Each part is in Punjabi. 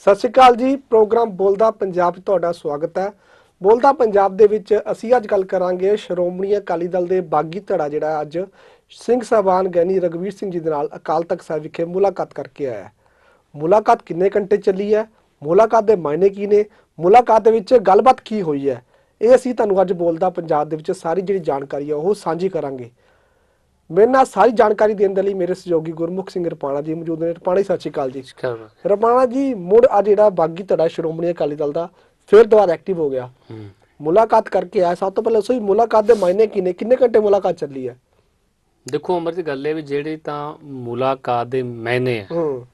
ਸਤਿ ਸ਼੍ਰੀ ਅਕਾਲ ਜੀ, ਪ੍ਰੋਗਰਾਮ ਬੋਲਦਾ ਪੰਜਾਬ 'ਚ ਤੁਹਾਡਾ ਸਵਾਗਤ ਹੈ। ਬੋਲਦਾ ਪੰਜਾਬ ਦੇ ਵਿੱਚ ਅਸੀਂ ਅੱਜ ਗੱਲ ਕਰਾਂਗੇ ਸ਼੍ਰੋਮਣੀ ਅਕਾਲੀ ਦਲ ਦੇ ਬਾਗੀ ਧੜਾ ਜਿਹੜਾ ਅੱਜ ਸਿੰਘ ਸਾਹਿਬਾਨ ਗੈਨੀ ਰਗਵੀਰ ਸਿੰਘ ਜੀ ਦੇ ਨਾਲ ਅਕਾਲ ਤਖਤ ਸਾਹਿਬ ਵਿਖੇ ਮੁਲਾਕਾਤ ਕਰਕੇ ਆਇਆ ਹੈ। ਮੁਲਾਕਾਤ ਕਿੰਨੇ ਘੰਟੇ ਚੱਲੀ ਹੈ? ਮੁਲਾਕਾਤ ਦੇ ਮਾਇਨੇ ਕੀ ਨੇ? ਮੁਲਾਕਾਤ ਦੇ ਵਿੱਚ ਗੱਲਬਾਤ ਕੀ ਹੋਈ ਹੈ? ਇਹ ਅਸੀਂ ਤੁਹਾਨੂੰ ਅੱਜ ਬੋਲਦਾ ਪੰਜਾਬ ਦੇ ਵਿੱਚ ਸਾਰੀ ਜਿਹੜੀ ਜਾਣਕਾਰੀ ਹੈ ਉਹ ਸਾਂਝੀ ਕਰਾਂਗੇ। ਮੇਰੇ ਨਾਲ ਸਾਰੀ ਜਾਣਕਾਰੀ ਦੇਣ ਦੇ ਲਈ ਮੇਰੇ ਸਹਿਯੋਗੀ ਗੁਰਮੁਖ ਸਿੰਘ ਰਪਾਣਾ ਜੀ ਮੌਜੂਦ ਨੇ। ਰਪਾਣਾ ਜੀ ਸਤਿ ਸ਼੍ਰੀ ਅਕਾਲ ਜੀ। ਰਪਾਣਾ ਜੀ ਮੁੜ ਆ ਜਿਹੜਾ ਬਾਗੀ ਧੜਾ ਸ਼੍ਰੋਮਣੀ ਅਕਾਲੀ ਦਲ ਦਾ ਫਿਰ ਦੁਬਾਰਾ ਐਕਟਿਵ ਹੋ ਗਿਆ। ਮੁਲਾਕਾਤ ਕਰਕੇ ਆਇਆ। ਸਭ ਤੋਂ ਪਹਿਲਾਂ ਸੋਈ ਮੁਲਾਕਾਤ ਦੇ ਮਾਇਨੇ ਕੀ ਨੇ? ਕਿੰਨੇ ਘੰਟੇ ਮੁਲਾਕਾਤ ਚੱਲੀ ਹੈ? ਦੇਖੋ ਅਮਰ ਦੀ ਗੱਲ ਇਹ ਵੀ ਜਿਹੜੀ ਤਾਂ ਮੁਲਾਕਾਤ ਦੇ ਮੈਨੇ ਆ। ਹੂੰ।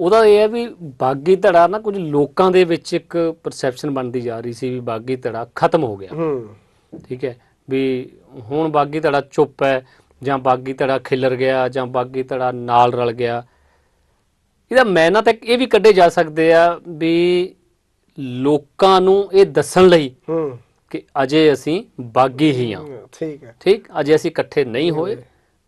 ਉਹਦਾ ਇਹ ਹੈ ਵੀ ਬਾਗੀ ਧੜਾ ਨਾ ਕੁਝ ਲੋਕਾਂ ਦੇ ਵਿੱਚ ਇੱਕ ਪਰਸੈਪਸ਼ਨ ਬਣਦੀ ਜਾ ਰਹੀ ਸੀ ਵੀ ਬਾਗੀ ਧੜਾ ਖਤਮ ਹੋ ਗਿਆ। ਹੂੰ। ਠੀਕ ਹੈ। ਵੀ ਹੁਣ ਬਾਗੀ ਧੜਾ ਚੁੱਪ ਹੈ। ਜਾਂ ਬਾਗੀ ਧੜਾ ਖਿਲਰ ਗਿਆ ਜਾਂ ਬਾਗੀ ਧੜਾ ਨਾਲ ਰਲ ਗਿਆ। ਇਹਦਾ ਮੈਨਾ ਤਾਂ ਇਹ ਵੀ ਕੱਢੇ ਜਾ ਸਕਦੇ ਆ ਵੀ ਲੋਕਾਂ ਨੂੰ ਇਹ ਦੱਸਣ ਲਈ ਹੂੰ। ਕਿ ਅਜੇ ਅਸੀਂ ਬਾਗੀ ਹੀ ਹਾਂ ਠੀਕ ਹੈ। ਠੀਕ? ਅਜੇ ਅਸੀਂ ਇਕੱਠੇ ਨਹੀਂ ਹੋਏ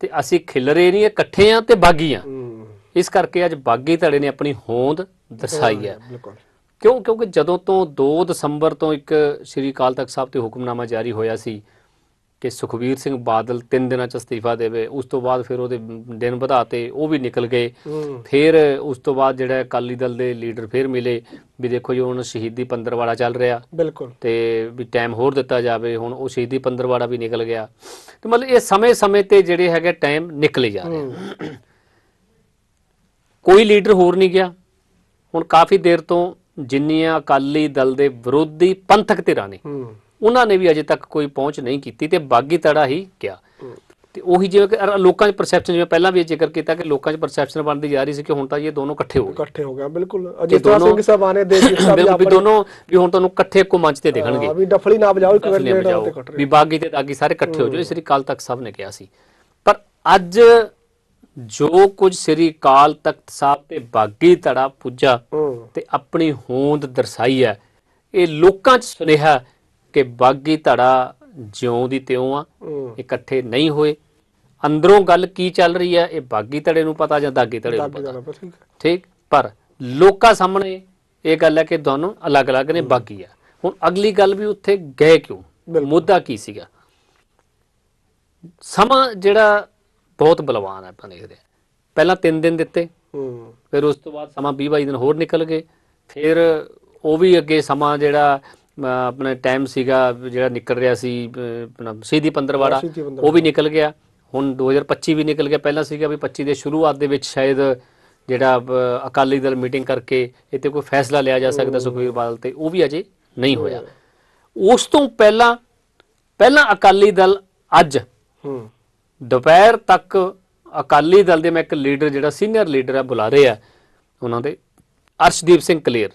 ਤੇ ਅਸੀਂ ਖਿਲਰੇ ਨਹੀਂ ਇਕੱਠੇ ਆ ਤੇ ਬਾਗੀ ਆ। ਹੂੰ। ਇਸ ਕਰਕੇ ਅੱਜ ਬਾਗੀ ਧੜੇ ਨੇ ਆਪਣੀ ਹੋਂਦ ਦਰਸਾਈ ਹੈ ਬਿਲਕੁਲ। ਕਿਉਂ? ਕਿਉਂਕਿ ਜਦੋਂ ਤੋਂ 2 ਦਸੰਬਰ ਤੋਂ ਇੱਕ ਸ੍ਰੀ ਅਕਾਲ ਤਖਤ ਸਾਹਿਬ ਤੇ ਹੁਕਮਨਾਮਾ ਜਾਰੀ ਹੋਇਆ ਸੀ ਕਿ ਸੁਖਬੀਰ ਸਿੰਘ ਬਾਦਲ 3 ਦਿਨਾਂ ਚ ਅਸਤੀਫਾ ਦੇਵੇ ਉਸ ਤੋਂ ਬਾਅਦ ਫਿਰ ਉਹਦੇ ਦਿਨ ਵਧਾਤੇ ਉਹ ਵੀ ਨਿਕਲ ਗਏ। ਫਿਰ ਉਸ ਤੋਂ ਬਾਅਦ ਜਿਹੜਾ ਅਕਾਲੀ ਦਲ ਦੇ ਲੀਡਰ ਫਿਰ ਮਿਲੇ ਵੀ ਦੇਖੋ ਜੀ ਹੁਣ ਸ਼ਹੀਦੀ ਪੰਦਰਵਾੜਾ ਚੱਲ ਰਿਹਾ। ਬਿਲਕੁਲ। ਤੇ ਵੀ ਟਾਈਮ ਹੋਰ ਦਿੱਤਾ ਜਾਵੇ ਹੁਣ ਉਹ ਸ਼ਹੀਦੀ ਪੰਦਰਵਾੜਾ ਵੀ ਨਿਕਲ ਗਿਆ। ਤੇ ਮਤਲਬ ਇਹ ਸਮੇਂ-ਸਮੇਂ ਤੇ ਜਿਹੜੇ ਹੈਗੇ ਟਾਈਮ ਨਿਕਲੇ ਜਾ ਰਹੇ ਕੋਈ ਲੀਡਰ ਹੋਰ ਨਹੀਂ ਗਿਆ। ਹੁਣ ਕਾਫੀ ਦੇਰ ਤੋਂ ਜਿੰਨੀਆਂ ਅਕਾਲੀ ਦਲ ਦੇ ਵਿਰੋਧੀ ਪੰਥਕ ਧਿਰਾਂ ਨੇ ਉਹਨਾਂ ਨੇ ਵੀ ਅਜੇ ਤੱਕ ਕੋਈ ਪਹੁੰਚ ਨਹੀਂ ਕੀਤੀ ਤੇ ਬਾਗੀ ਤੜਾ ਹੀ ਗਿਆ। ਤੇ ਉਹੀ ਜਿਵੇਂ ਕਿ ਲੋਕਾਂ 'ਚ ਪਰਸੈਪਸ਼ਨ ਜਿਵੇਂ ਪਹਿਲਾਂ ਵੀ ਜ਼ਿਕਰ ਕੀਤਾ ਕਿ ਲੋਕਾਂ 'ਚ ਪਰਸੈਪਸ਼ਨ ਬਣਦੀ ਜਾ ਰਹੀ ਸੀ ਕਿ ਹੁਣ ਤਾਂ ਇਹ ਦੋਨੋਂ ਇਕੱਠੇ ਹੋ ਗਏ। ਇਕੱਠੇ ਹੋ ਗਿਆ ਬਿਲਕੁਲ। ਅਜਿਤ ਦੋਨੋਂ- ਸਿੰਘ ਸਾਹਿਬਾਨੇ ਦੇ ਦਿੱਤਾ ਵੀ ਆਪਣੀ ਦੋਨੋਂ ਵੀ ਹੁਣ ਤੁਹਾਨੂੰ ਇਕੱਠੇ ਇੱਕੋ ਮੰਚ ਤੇ ਦਿਖਣਗੇ। ਵੀ ਡਫਲੀ ਨਾ ਵਜਾਓ ਇੱਕ ਵਜਾਓ। ਤੇ ਕੱਟ ਰਹੇ। ਵੀ ਬਾਗੀ ਤੇ ਦਾਗੀ ਸਾਰੇ ਇਕੱਠੇ ਹੋ ਜਾਓ ਸ੍ਰੀ ਅਕਾਲ ਤਖਤ ਸਾਹਿਬ ਨੇ ਕਿਹਾ ਸੀ। ਪਰ ਅੱਜ ਜੋ ਕੁਝ ਸ੍ਰੀ ਅਕਾਲ ਤਖਤ ਸਾਹਿਬ ਤੇ ਬਾਗੀ ਧੜਾ ਪੁੱਜਾ ਤੇ ਆਪਣੀ ਹੋਂਦ ਦਰਸਾਈ ਹੈ ਇਹ ਲੋਕਾਂ 'ਚ ਸੁਨੇਹਾ ਕਿ ਬਾਗੀ ਧੜਾ ਜਿਉਂ ਦੀ ਤਿਉਂ ਆ ਇਕੱਠੇ ਨਹੀਂ ਹੋਏ। ਅੰਦਰੋਂ ਗੱਲ ਕੀ ਚੱਲ ਰਹੀ ਹੈ ਇਹ ਬਾਗੀ ਧੜੇ ਨੂੰ ਪਤਾ ਜਾਂ ਦਾਗੀ ਧੜੇ ਨੂੰ ਪਤਾ? ਠੀਕ ਪਰ ਲੋਕਾਂ ਸਾਹਮਣੇ ਇਹ ਗੱਲ ਹੈ ਕਿ ਦੋਨੋਂ ਅਲੱਗ-ਅਲੱਗ ਨੇ ਬਾਗੀ ਆ। ਹੁਣ ਅਗਲੀ ਗੱਲ ਵੀ ਉੱਥੇ ਗਏ ਕਿਉਂ। ਮੁੱਦਾ ਕੀ ਸੀਗਾ? ਸਮਾਂ ਜਿਹੜਾ ਬਹੁਤ ਬਲਵਾਨ ਹੈ ਆਪਾਂ ਦੇਖਦੇ ਪਹਿਲਾਂ 3 ਦਿਨ ਦਿੱਤੇ ਹੂੰ। ਫਿਰ ਉਸ ਤੋਂ ਬਾਅਦ ਸਮਾਂ 20 22 ਦਿਨ ਹੋਰ ਨਿਕਲ ਗਏ। ਫਿਰ ਉਹ ਵੀ ਅੱਗੇ ਸਮਾਂ ਜਿਹੜਾ ਆਪਣਾ ਟਾਈਮ ਸੀਗਾ ਜਿਹੜਾ ਨਿਕਲ ਰਿਹਾ ਸੀ ਆਪਣਾ ਸਿੱਧੀ ਪੰਦਰਵਾੜਾ ਸ਼ਹੀਦੀ ਪੰਦਰਵਾੜਾ। ਉਹ ਵੀ ਨਿਕਲ ਗਿਆ। ਹੁਣ 2025 ਵੀ ਨਿਕਲ ਗਿਆ। ਪਹਿਲਾਂ ਸੀਗਾ ਵੀ 25 ਦੇ ਸ਼ੁਰੂਆਤ ਦੇ ਵਿੱਚ ਸ਼ਾਇਦ ਜਿਹੜਾ ਅਕਾਲੀ ਦਲ ਮੀਟਿੰਗ ਕਰਕੇ ਇੱਥੇ ਕੋਈ ਫੈਸਲਾ ਲਿਆ ਜਾ ਸਕਦਾ ਸੁਖਬੀਰ ਬਾਦਲ ਤੇ ਉਹ ਵੀ ਅਜੇ ਨਹੀਂ ਹੋਇਆ। ਉਸ ਤੋਂ ਪਹਿਲਾਂ ਪਹਿਲਾਂ ਅਕਾਲੀ ਦਲ ਅੱਜ ਹੂੰ। ਦੁਪਹਿਰ ਤੱਕ ਅਕਾਲੀ ਦਲ ਦੇ ਮੈਂ ਇੱਕ ਲੀਡਰ ਜਿਹੜਾ ਸੀਨੀਅਰ ਲੀਡਰ ਹੈ ਬੁਲਾ ਰਹੇ ਆ ਉਹਨਾਂ ਦੇ ਅਰਸ਼ਦੀਪ ਸਿੰਘ ਕਲੇਰ।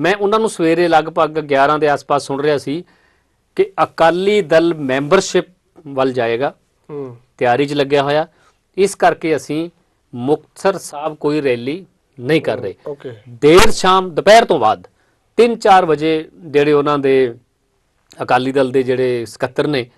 ਮੈਂ ਉਹਨਾਂ ਨੂੰ ਸਵੇਰੇ ਲਗਭਗ 11 ਦੇ ਆਸ-ਪਾਸ ਸੁਣ ਰਿਹਾ ਸੀ ਕਿ ਅਕਾਲੀ ਦਲ ਮੈਂਬਰਸ਼ਿਪ ਵੱਲ ਜਾਏਗਾ। ਹੂੰ। ਤਿਆਰੀ 'ਚ ਲੱਗਿਆ ਹੋਇਆ। ਇਸ ਕਰਕੇ ਅਸੀਂ ਮੁਕਤਸਰ ਸਾਹਿਬ ਕੋਈ ਰੈਲੀ ਨਹੀਂ ਕਰ ਰਹੇ। ਓਕੇ। ਦੇਰ ਸ਼ਾਮ ਦੁਪਹਿਰ ਤੋਂ ਬਾਅਦ 3-4 ਵਜੇ ਜਿਹੜੇ ਉਹਨਾਂ ਦੇ ਅਕਾਲੀ ਦਲ ਦੇ ਜਿਹੜੇ ਸਕੱਤਰ ਨੇ